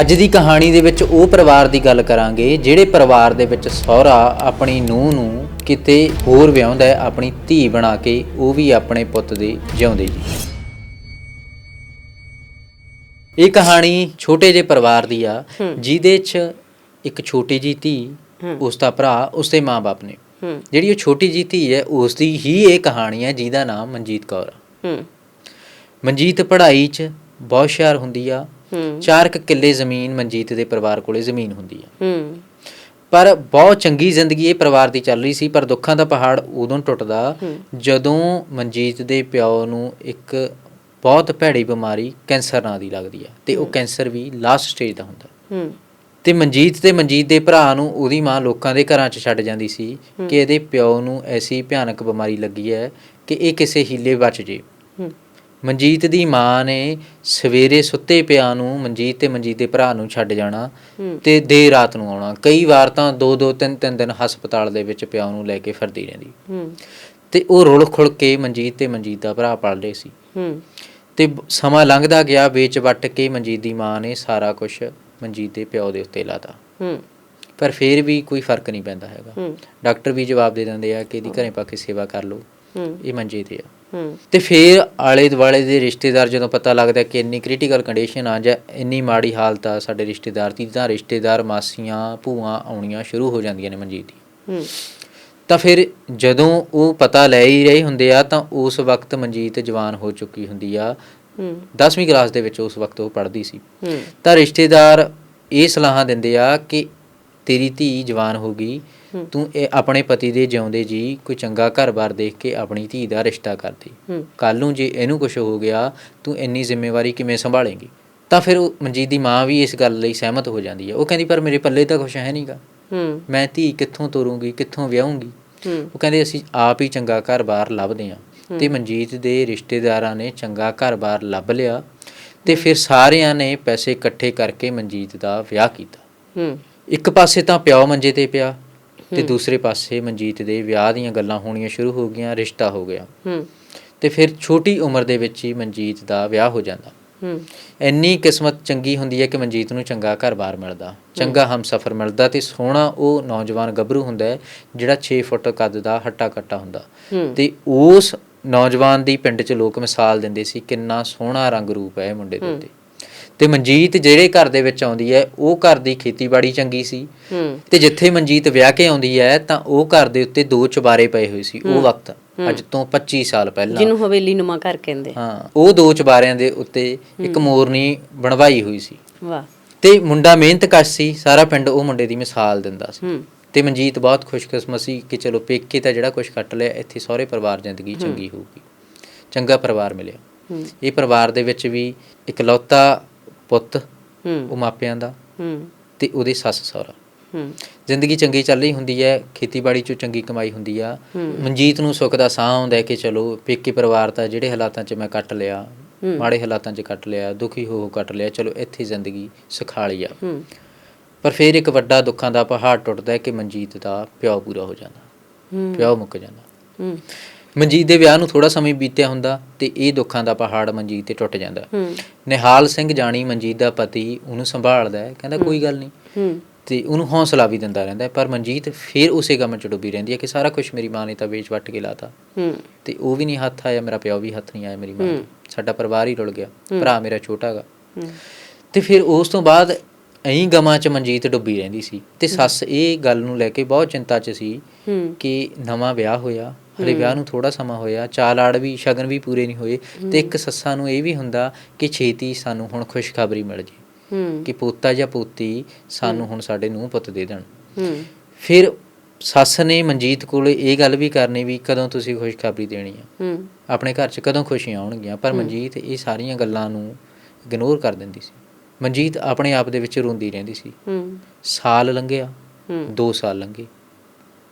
ਅੱਜ ਦੀ ਕਹਾਣੀ ਦੇ ਵਿੱਚ ਉਹ ਪਰਿਵਾਰ ਦੀ ਗੱਲ ਕਰਾਂਗੇ ਜਿਹੜੇ ਪਰਿਵਾਰ ਦੇ ਵਿੱਚ ਸਹੁਰਾ ਆਪਣੀ ਨੂੰਹ ਨੂੰ ਕਿਤੇ ਹੋਰ ਵਿਆਹੁੰਦਾ ਹੈ ਆਪਣੀ ਧੀ ਬਣਾ ਕੇ ਉਹ ਵੀ ਆਪਣੇ ਪੁੱਤ ਦੇ ਜਿਉਂਦੇ ਜੀ। ਇਹ ਕਹਾਣੀ ਛੋਟੇ ਜਿਹੇ ਪਰਿਵਾਰ ਦੀ ਆ ਜਿਹਦੇ 'ਚ ਇੱਕ ਛੋਟੀ ਜੀ ਧੀ ਉਸ ਦਾ ਭਰਾ ਉਸ ਦੇ ਮਾਪੇ ਨੇ। ਜਿਹੜੀ ਉਹ ਛੋਟੀ ਜੀ ਧੀ ਹੈ ਉਸ ਦੀ ਹੀ ਇਹ ਕਹਾਣੀ ਹੈ ਜਿਹਦਾ ਨਾਮ ਮਨਜੀਤ ਕੌਰ ਆ। ਹੂੰ। ਮਨਜੀਤ ਪੜ੍ਹਾਈ 'ਚ ਬਹੁਤ ਹੁਸ਼ਿਆਰ ਹੁੰਦੀ ਆ ਹੂੰ ਚਾਰ ਕੁ ਕਿੱਲੇ ਜ਼ਮੀਨ ਮਨਜੀਤ ਦੇ ਪਰਿਵਾਰ ਕੋਲੇ ਜ਼ਮੀਨ ਹੁੰਦੀ ਆ। ਹੂੰ। ਪਰ ਬਹੁਤ ਚੰਗੀ ਜ਼ਿੰਦਗੀ ਇਹ ਪਰਿਵਾਰ ਦੀ ਚੱਲ ਰਹੀ ਸੀ ਪਰ ਦੁੱਖਾਂ ਦਾ ਪਹਾੜ ਉਦੋਂ ਟੁੱਟਦਾ ਜਦੋਂ ਮਨਜੀਤ ਦੇ ਪਿਓ ਨੂੰ ਇੱਕ ਬਹੁਤ ਭੈੜੀ ਬਿਮਾਰੀ ਕੈਂਸਰ ਨਾਂ ਦੀ ਲੱਗਦੀ ਆ ਤੇ ਉਹ ਕੈਂਸਰ ਵੀ ਲਾਸਟ ਸਟੇਜ ਦਾ ਹੁੰਦਾ। ਹੂੰ। ਤੇ ਮਨਜੀਤ ਤੇ ਮਨਜੀਤ ਦੇ ਭਰਾ ਨੂੰ ਉਹਦੀ ਮਾਂ ਲੋਕਾਂ ਦੇ ਘਰਾਂ 'ਚ ਛੱਡ ਜਾਂਦੀ ਸੀ ਕਿ ਇਹਦੇ ਪਿਓ ਨੂੰ ਐਸੀ ਭਿਆਨਕ ਬਿਮਾਰੀ ਲੱਗੀ ਹੈ ਕਿ ਇਹ ਕਿਸੇ ਹੀਲੇ ਬਚ ਜੇ। ਮਨਜੀਤ ਦੀ ਮਾਂ ਨੇ ਸਵੇਰੇ ਸੁੱਤੇ ਪਿਆ ਨੂੰ ਮਨਜੀਤ ਤੇ ਮਨਜੀਤ ਦੇ ਭਰਾ ਨੂੰ ਛੱਡ ਜਾਣਾ। ਤੇ ਦੇਰ ਰਾਤ ਨੂੰ ਆਉਣਾ। ਕਈ ਵਾਰ ਤਾਂ ਦੋ ਦੋ ਤਿੰਨ ਤਿੰਨ ਦਿਨ ਹਸਪਤਾਲ ਦੇ ਵਿੱਚ ਪਿਆ ਨੂੰ ਲੈ ਕੇ ਫਿਰਦੀ ਰਹਿੰਦੀ। ਤੇ ਉਹ ਰੁਲ ਖੁਲ ਕੇ ਮਨਜੀਤ ਤੇ ਮਨਜੀਤ ਦਾ ਭਰਾ ਪੜ ਰਹੇ ਸੀ। ਤੇ ਸਮਾਂ ਲੰਘਦਾ ਗਿਆ ਵੇਚ ਵੱਟ ਕੇ ਮਨਜੀਤ ਦੀ ਮਾਂ ਨੇ ਸਾਰਾ ਕੁਝ ਮਨਜੀਤ ਦੇ ਪਿਓ ਦੇ ਉੱਤੇ ਲਾਤਾ। ਪਰ ਫਿਰ ਵੀ ਕੋਈ ਫ਼ਰਕ ਨਹੀਂ ਪੈਂਦਾ ਹੈਗਾ। ਡਾਕਟਰ ਵੀ ਜਵਾਬ ਦੇ ਦਿੰਦੇ ਆ ਕਿ ਇਹਦੀ ਘਰੇ ਪਾ ਕੇ ਸੇਵਾ ਕਰ ਲਓ। ਇਹ ਮੰਜੇ ਤੇ ਆ। ਹੂੰ ਤੇ ਫਿਰ ਆਲੇ ਦੁਆਲੇ ਦੇ ਰਿਸ਼ਤੇਦਾਰ ਜਦੋਂ ਪਤਾ ਲੱਗਦਾ ਕਿ ਇੰਨੀ ਕ੍ਰਿਟੀਕਲ ਕੰਡੀਸ਼ਨ ਆ ਜਾਂ ਇੰਨੀ ਮਾੜੀ ਹਾਲਤ ਆ ਸਾਡੇ ਰਿਸ਼ਤੇਦਾਰ ਦੀ ਤਾਂ ਰਿਸ਼ਤੇਦਾਰ ਮਾਸੀਆਂ ਭੂਆ ਆਉਣੀਆਂ ਸ਼ੁਰੂ ਹੋ ਜਾਂਦੀਆਂ ਨੇ ਮਨਜੀਤ ਦੀ ਹੂੰ। ਤਾਂ ਫਿਰ ਜਦੋਂ ਉਹ ਪਤਾ ਲੈ ਹੀ ਰਹੇ ਹੁੰਦੇ ਆ ਤਾਂ ਉਸ ਵਕਤ ਮਨਜੀਤ ਜਵਾਨ ਹੋ ਚੁੱਕੀ ਹੁੰਦੀ ਆ। ਹੂੰ। 10ਵੀਂ ਕਲਾਸ ਦੇ ਵਿੱਚ ਉਸ ਵਕਤ ਉਹ ਪੜ੍ਹਦੀ ਸੀ। ਹੂੰ। ਤਾਂ ਰਿਸ਼ਤੇਦਾਰ ਇਹ ਸਲਾਹਾਂ ਦਿੰਦੇ ਆ ਕਿ ਤੇਰੀ ਧੀ ਜਵਾਨ ਹੋ ਗਈ। ਤੂੰ ਇਹ ਆਪਣੇ ਪਤੀ ਦੇ ਜਿਉਂਦੇ ਜੀ ਕੋਈ ਚੰਗਾ ਘਰ-ਬਾਰ ਦੇਖ ਕੇ ਆਪਣੀ ਧੀ ਦਾ ਰਿਸ਼ਤਾ ਕਰ ਦੇ। ਕੱਲ ਨੂੰ ਜੇ ਇਹਨੂੰ ਕੁਝ ਹੋ ਗਿਆ ਤੂੰ ਇੰਨੀ ਜ਼ਿੰਮੇਵਾਰੀ ਕਿਵੇਂ ਸੰਭਾਲੇਂਗੀ? ਤਾਂ ਫਿਰ ਉਹ ਮਨਜੀਤ ਦੀ ਮਾਂ ਵੀ ਇਸ ਗੱਲ ਲਈ ਸਹਿਮਤ ਹੋ ਜਾਂਦੀ ਹੈ। ਉਹ ਕਹਿੰਦੀ ਪਰ ਮੇਰੇ ਪੱਲੇ ਤਾਂ ਕੁਝ ਹੈ ਨਹੀਂਗਾ ਮੈਂ ਧੀ ਕਿੱਥੋਂ ਤੋਰੂੰਗੀ ਕਿੱਥੋਂ ਵਿਆਹੂੰਗੀ? ਉਹ ਕਹਿੰਦੇ ਅਸੀਂ ਆਪ ਹੀ ਚੰਗਾ ਘਰ-ਬਾਰ ਲੱਭਦੇ ਹਾਂ। ਤੇ ਮਨਜੀਤ ਦੇ ਰਿਸ਼ਤੇਦਾਰਾਂ ਨੇ ਚੰਗਾ ਘਰ-ਬਾਰ ਲੱਭ ਲਿਆ ਤੇ ਫਿਰ ਸਾਰਿਆਂ ਨੇ ਪੈਸੇ ਇਕੱਠੇ ਕਰਕੇ ਮਨਜੀਤ ਦਾ ਵਿਆਹ ਕੀਤਾ। ਹੂੰ। ਇੱਕ ਪਾਸੇ ਤਾਂ ਪਿਓ ਮੰਜੇ ਤੇ ਪਿਆ ਤੇ ਦੂਸਰੇ ਪਾਸੇ ਮਨਜੀਤ ਦੇ ਵਿਆਹ ਦੀਆਂ ਗੱਲਾਂ ਹੋਣੀਆਂ ਸ਼ੁਰੂ ਹੋ ਗਈਆਂ ਰਿਸ਼ਤਾ ਹੋ ਗਿਆ। ਹੂੰ। ਤੇ ਫਿਰ ਛੋਟੀ ਉਮਰ ਦੇ ਵਿੱਚ ਹੀ ਮਨਜੀਤ ਦਾ ਵਿਆਹ ਹੋ ਜਾਂਦਾ। ਹੂੰ। ਇੰਨੀ ਕਿਸਮਤ ਚੰਗੀ ਹੁੰਦੀ ਹੈ ਕਿ ਮਨਜੀਤ ਨੂੰ ਚੰਗਾ ਘਰ-ਬਾਰ ਮਿਲਦਾ। ਚੰਗਾ ਹਮਸਫਰ ਮਿਲਦਾ ਤੇ ਸੋਹਣਾ ਉਹ ਨੌਜਵਾਨ ਗੱਭਰੂ ਹੁੰਦਾ ਹੈ ਜਿਹੜਾ 6 ਫੁੱਟ ਕੱਦ ਦਾ ਹੱਟਾ ਕੱਟਾ ਹੁੰਦਾ ਤੇ ਉਸ ਨੌਜਵਾਨ ਦੀ ਪਿੰਡ 'ਚ ਲੋਕ ਮਿਸਾਲ ਦਿੰਦੇ ਸੀ ਕਿੰਨਾ ਸੋਹਣਾ ਰੰਗ ਰੂਪ ਹੈ ਇਹ ਮੁੰਡੇ ਦੇ ਉੱਤੇ। ਤੇ ਮਨਜੀਤ ਜਿਹੜੇ ਘਰ ਦੇ ਵਿੱਚ ਆਉਂਦੀ ਹੈ ਉਹ ਘਰ ਦੀ ਖੇਤੀਬਾੜੀ ਚੰਗੀ ਸੀ। ਹੂੰ। ਤੇ ਜਿੱਥੇ ਮਨਜੀਤ ਵਿਆਹ ਕੇ ਆਉਂਦੀ ਹੈ ਤਾਂ ਉਹ ਘਰ ਦੇ ਉੱਤੇ ਦੋ ਚੁਬਾਰੇ ਪਏ ਹੋਏ ਸੀ ਉਹ ਵਕਤ ਅੱਜ ਤੋਂ 25 ਸਾਲ ਪਹਿਲਾਂ। ਜਿਹਨੂੰ ਹਵੇਲੀ ਨੁਮਾ ਘਰ ਕਹਿੰਦੇ। ਹਾਂ ਉਹ ਦੋ ਚੁਬਾਰਿਆਂ ਦੇ ਉੱਤੇ ਇੱਕ ਮੋਰਨੀ ਬਣਵਾਈ ਹੋਈ ਸੀ। ਵਾਹ। ਤੇ ਮੁੰਡਾ ਮਿਹਨਤਕਸ਼ ਸੀ ਸਾਰਾ ਪਿੰਡ ਉਹ ਮੁੰਡੇ ਦੀ ਮਿਸਾਲ ਦਿੰਦਾ ਸੀ। ਤੇ ਮਨਜੀਤ ਬਹੁਤ ਖੁਸ਼ਕਿਸਮਤ ਸੀ ਕਿ ਚਲੋ ਪੇਕੇ ਤਾਂ ਜਿਹੜਾ ਕੁਝ ਕੱਟ ਲਿਆ ਇੱਥੇ ਸਹੁਰੇ ਪਰਿਵਾਰ ਜ਼ਿੰਦਗੀ ਚੰਗੀ ਹੋਊਗੀ। ਚੰਗਾ ਪਰਿਵਾਰ ਮਿਲਿਆ। ਇਹ ਪਰਿਵਾਰ ਦੇ ਵਿੱਚ ਵੀ ਇਕਲੌਤਾ ਪੁੱਤ ਉਹ ਮਾਪਿਆਂ ਦਾ ਹੂੰ। ਤੇ ਉਹਦੇ ਸੱਸ ਸਹੁਰਾ। ਹੂੰ। ਜ਼ਿੰਦਗੀ ਚੰਗੀ ਚੱਲ ਰਹੀ ਹੁੰਦੀ ਹੈ ਖੇਤੀਬਾੜੀ 'ਚੋਂ ਚੰਗੀ ਕਮਾਈ ਹੁੰਦੀ ਆ। ਮਨਜੀਤ ਨੂੰ ਸੁੱਖ ਦਾ ਸਾਹ ਆਉਂਦਾ ਹੈ ਕਿ ਚਲੋ ਪੇਕੇ ਪਰਿਵਾਰ ਤਾਂ ਜਿਹੜੇ ਹਾਲਾਤਾਂ 'ਚ ਮੈਂ ਕੱਟ ਲਿਆ। ਮਾੜੇ ਹਾਲਾਤਾਂ 'ਚ ਕੱਟ ਲਿਆ ਦੁਖੀ ਹੋ ਹੋ ਕੱਟ ਲਿਆ ਚਲੋ ਇੱਥੇ ਜ਼ਿੰਦਗੀ ਸੁਖਾਲੀ ਆ। ਹੂੰ। ਪਰ ਫਿਰ ਇੱਕ ਵੱਡਾ ਦੁੱਖਾਂ ਦਾ ਪਹਾੜ ਟੁੱਟਦਾ ਹੈ ਕਿ ਮਨਜੀਤ ਦਾ ਪਿਓ ਪੂਰਾ ਹੋ ਜਾਂਦਾ। ਹੂੰ। ਪਿਓ ਮੁੱਕ ਜਾਂਦਾ। ਹੂੰ। ਮਨਜੀਤ ਦੇ ਵਿਆਹ ਨੂੰ ਥੋੜਾ ਸਮਾਂ ਬੀਤਿਆ ਹੁੰਦਾ ਤੇ ਇਹ ਦੁੱਖਾਂ ਦਾ ਪਹਾੜ ਮਨਜੀਤ ਤੇ ਟੁੱਟ ਜਾਂਦਾ। ਹੂੰ। ਨਿਹਾਲ ਸਿੰਘ ਜਾਣੀ ਮਨਜੀਤ ਦਾ ਪਤੀ ਉਹਨੂੰ ਸੰਭਾਲਦਾ ਹੈ ਕਹਿੰਦਾ ਕੋਈ ਗੱਲ ਨਹੀਂ। ਹੂੰ। ਤੇ ਉਹਨੂੰ ਹੌਸਲਾ ਵੀ ਦਿੰਦਾ ਰਹਿੰਦਾ ਪਰ ਮਨਜੀਤ ਫਿਰ ਉਸੇ ਗਮ ਚ ਡੁੱਬੀ ਰਹਿੰਦੀ ਹੈ ਕਿ ਸਾਰਾ ਕੁਝ ਮੇਰੀ ਮਾਂ ਨੇ ਤਾਂ ਵੇਚ ਵੱਟ ਕੇ ਲਾਤਾ। ਹੂੰ। ਤੇ ਉਹ ਵੀ ਨਹੀਂ ਹੱਥ ਆਇਆ ਮੇਰਾ ਪਿਓ ਵੀ ਹੱਥ ਨਹੀਂ ਆਇਆ ਮੇਰੀ ਮਾਂ ਦੇ ਸਾਡਾ ਪਰਿਵਾਰ ਹੀ ਰੁਲ ਗਿਆ। ਭਰਾ ਮੇਰਾ ਛੋਟਾ ਹੂੰ। ਤੇ ਫਿਰ ਉਸ ਤੋਂ ਬਾਅਦ ਐਂ ਗਮਾਂ ਚ ਮਨਜੀਤ ਡੁੱਬੀ ਰਹਿੰਦੀ ਸੀ। ਤੇ ਸੱਸ ਇਹ ਗੱਲ ਨੂੰ ਲੈ ਕੇ ਬਹੁਤ ਚਿੰਤਾ ਚ ਸੀ ਕਿ ਨਵਾਂ ਵਿਆਹ ਹੋਇਆ ਹਲੇ ਵਿਆਹ ਨੂੰ ਥੋੜਾ ਸਮਾਂ ਹੋਇਆ ਚਾਲ ਆੜ ਵੀ ਸ਼ਗਨ ਵੀ ਪੂਰੇ ਨਹੀਂ ਹੋਏ ਤੇ ਇੱਕ ਸੱਸਾਂ ਨੂੰ ਇਹ ਵੀ ਹੁੰਦਾ ਕਿ ਛੇਤੀ ਸਾਨੂੰ ਹੁਣ ਖੁਸ਼ਖਬਰੀ ਮਿਲ ਜੇ ਕਿ ਪੋਤਾ ਜਾਂ ਪੋਤੀ ਸਾਨੂੰ ਹੁਣ ਸਾਡੇ ਨੂੰਹ ਪੁੱਤ ਦੇ ਦੇਣ। ਫਿਰ ਸੱਸ ਨੇ ਮਨਜੀਤ ਕੋਲੇ ਇਹ ਗੱਲ ਵੀ ਕਰਨੀ ਵੀ ਕਦੋਂ ਤੁਸੀਂ ਖੁਸ਼ਖਬਰੀ ਦੇਣੀ ਆ? ਆਪਣੇ ਘਰ 'ਚ ਕਦੋਂ ਖੁਸ਼ੀਆਂ ਆਉਣਗੀਆਂ? ਪਰ ਮਨਜੀਤ ਇਹ ਸਾਰੀਆਂ ਗੱਲਾਂ ਨੂੰ ਇਗਨੋਰ ਕਰ ਦਿੰਦੀ ਸੀ। ਮਨਜੀਤ ਆਪਣੇ ਆਪ ਦੇ ਵਿੱਚ ਰੋਂਦੀ ਰਹਿੰਦੀ ਸੀ। ਸਾਲ ਲੰਘਿਆ ਹੂੰ। 2 ਸਾਲ ਲੰਘੇ।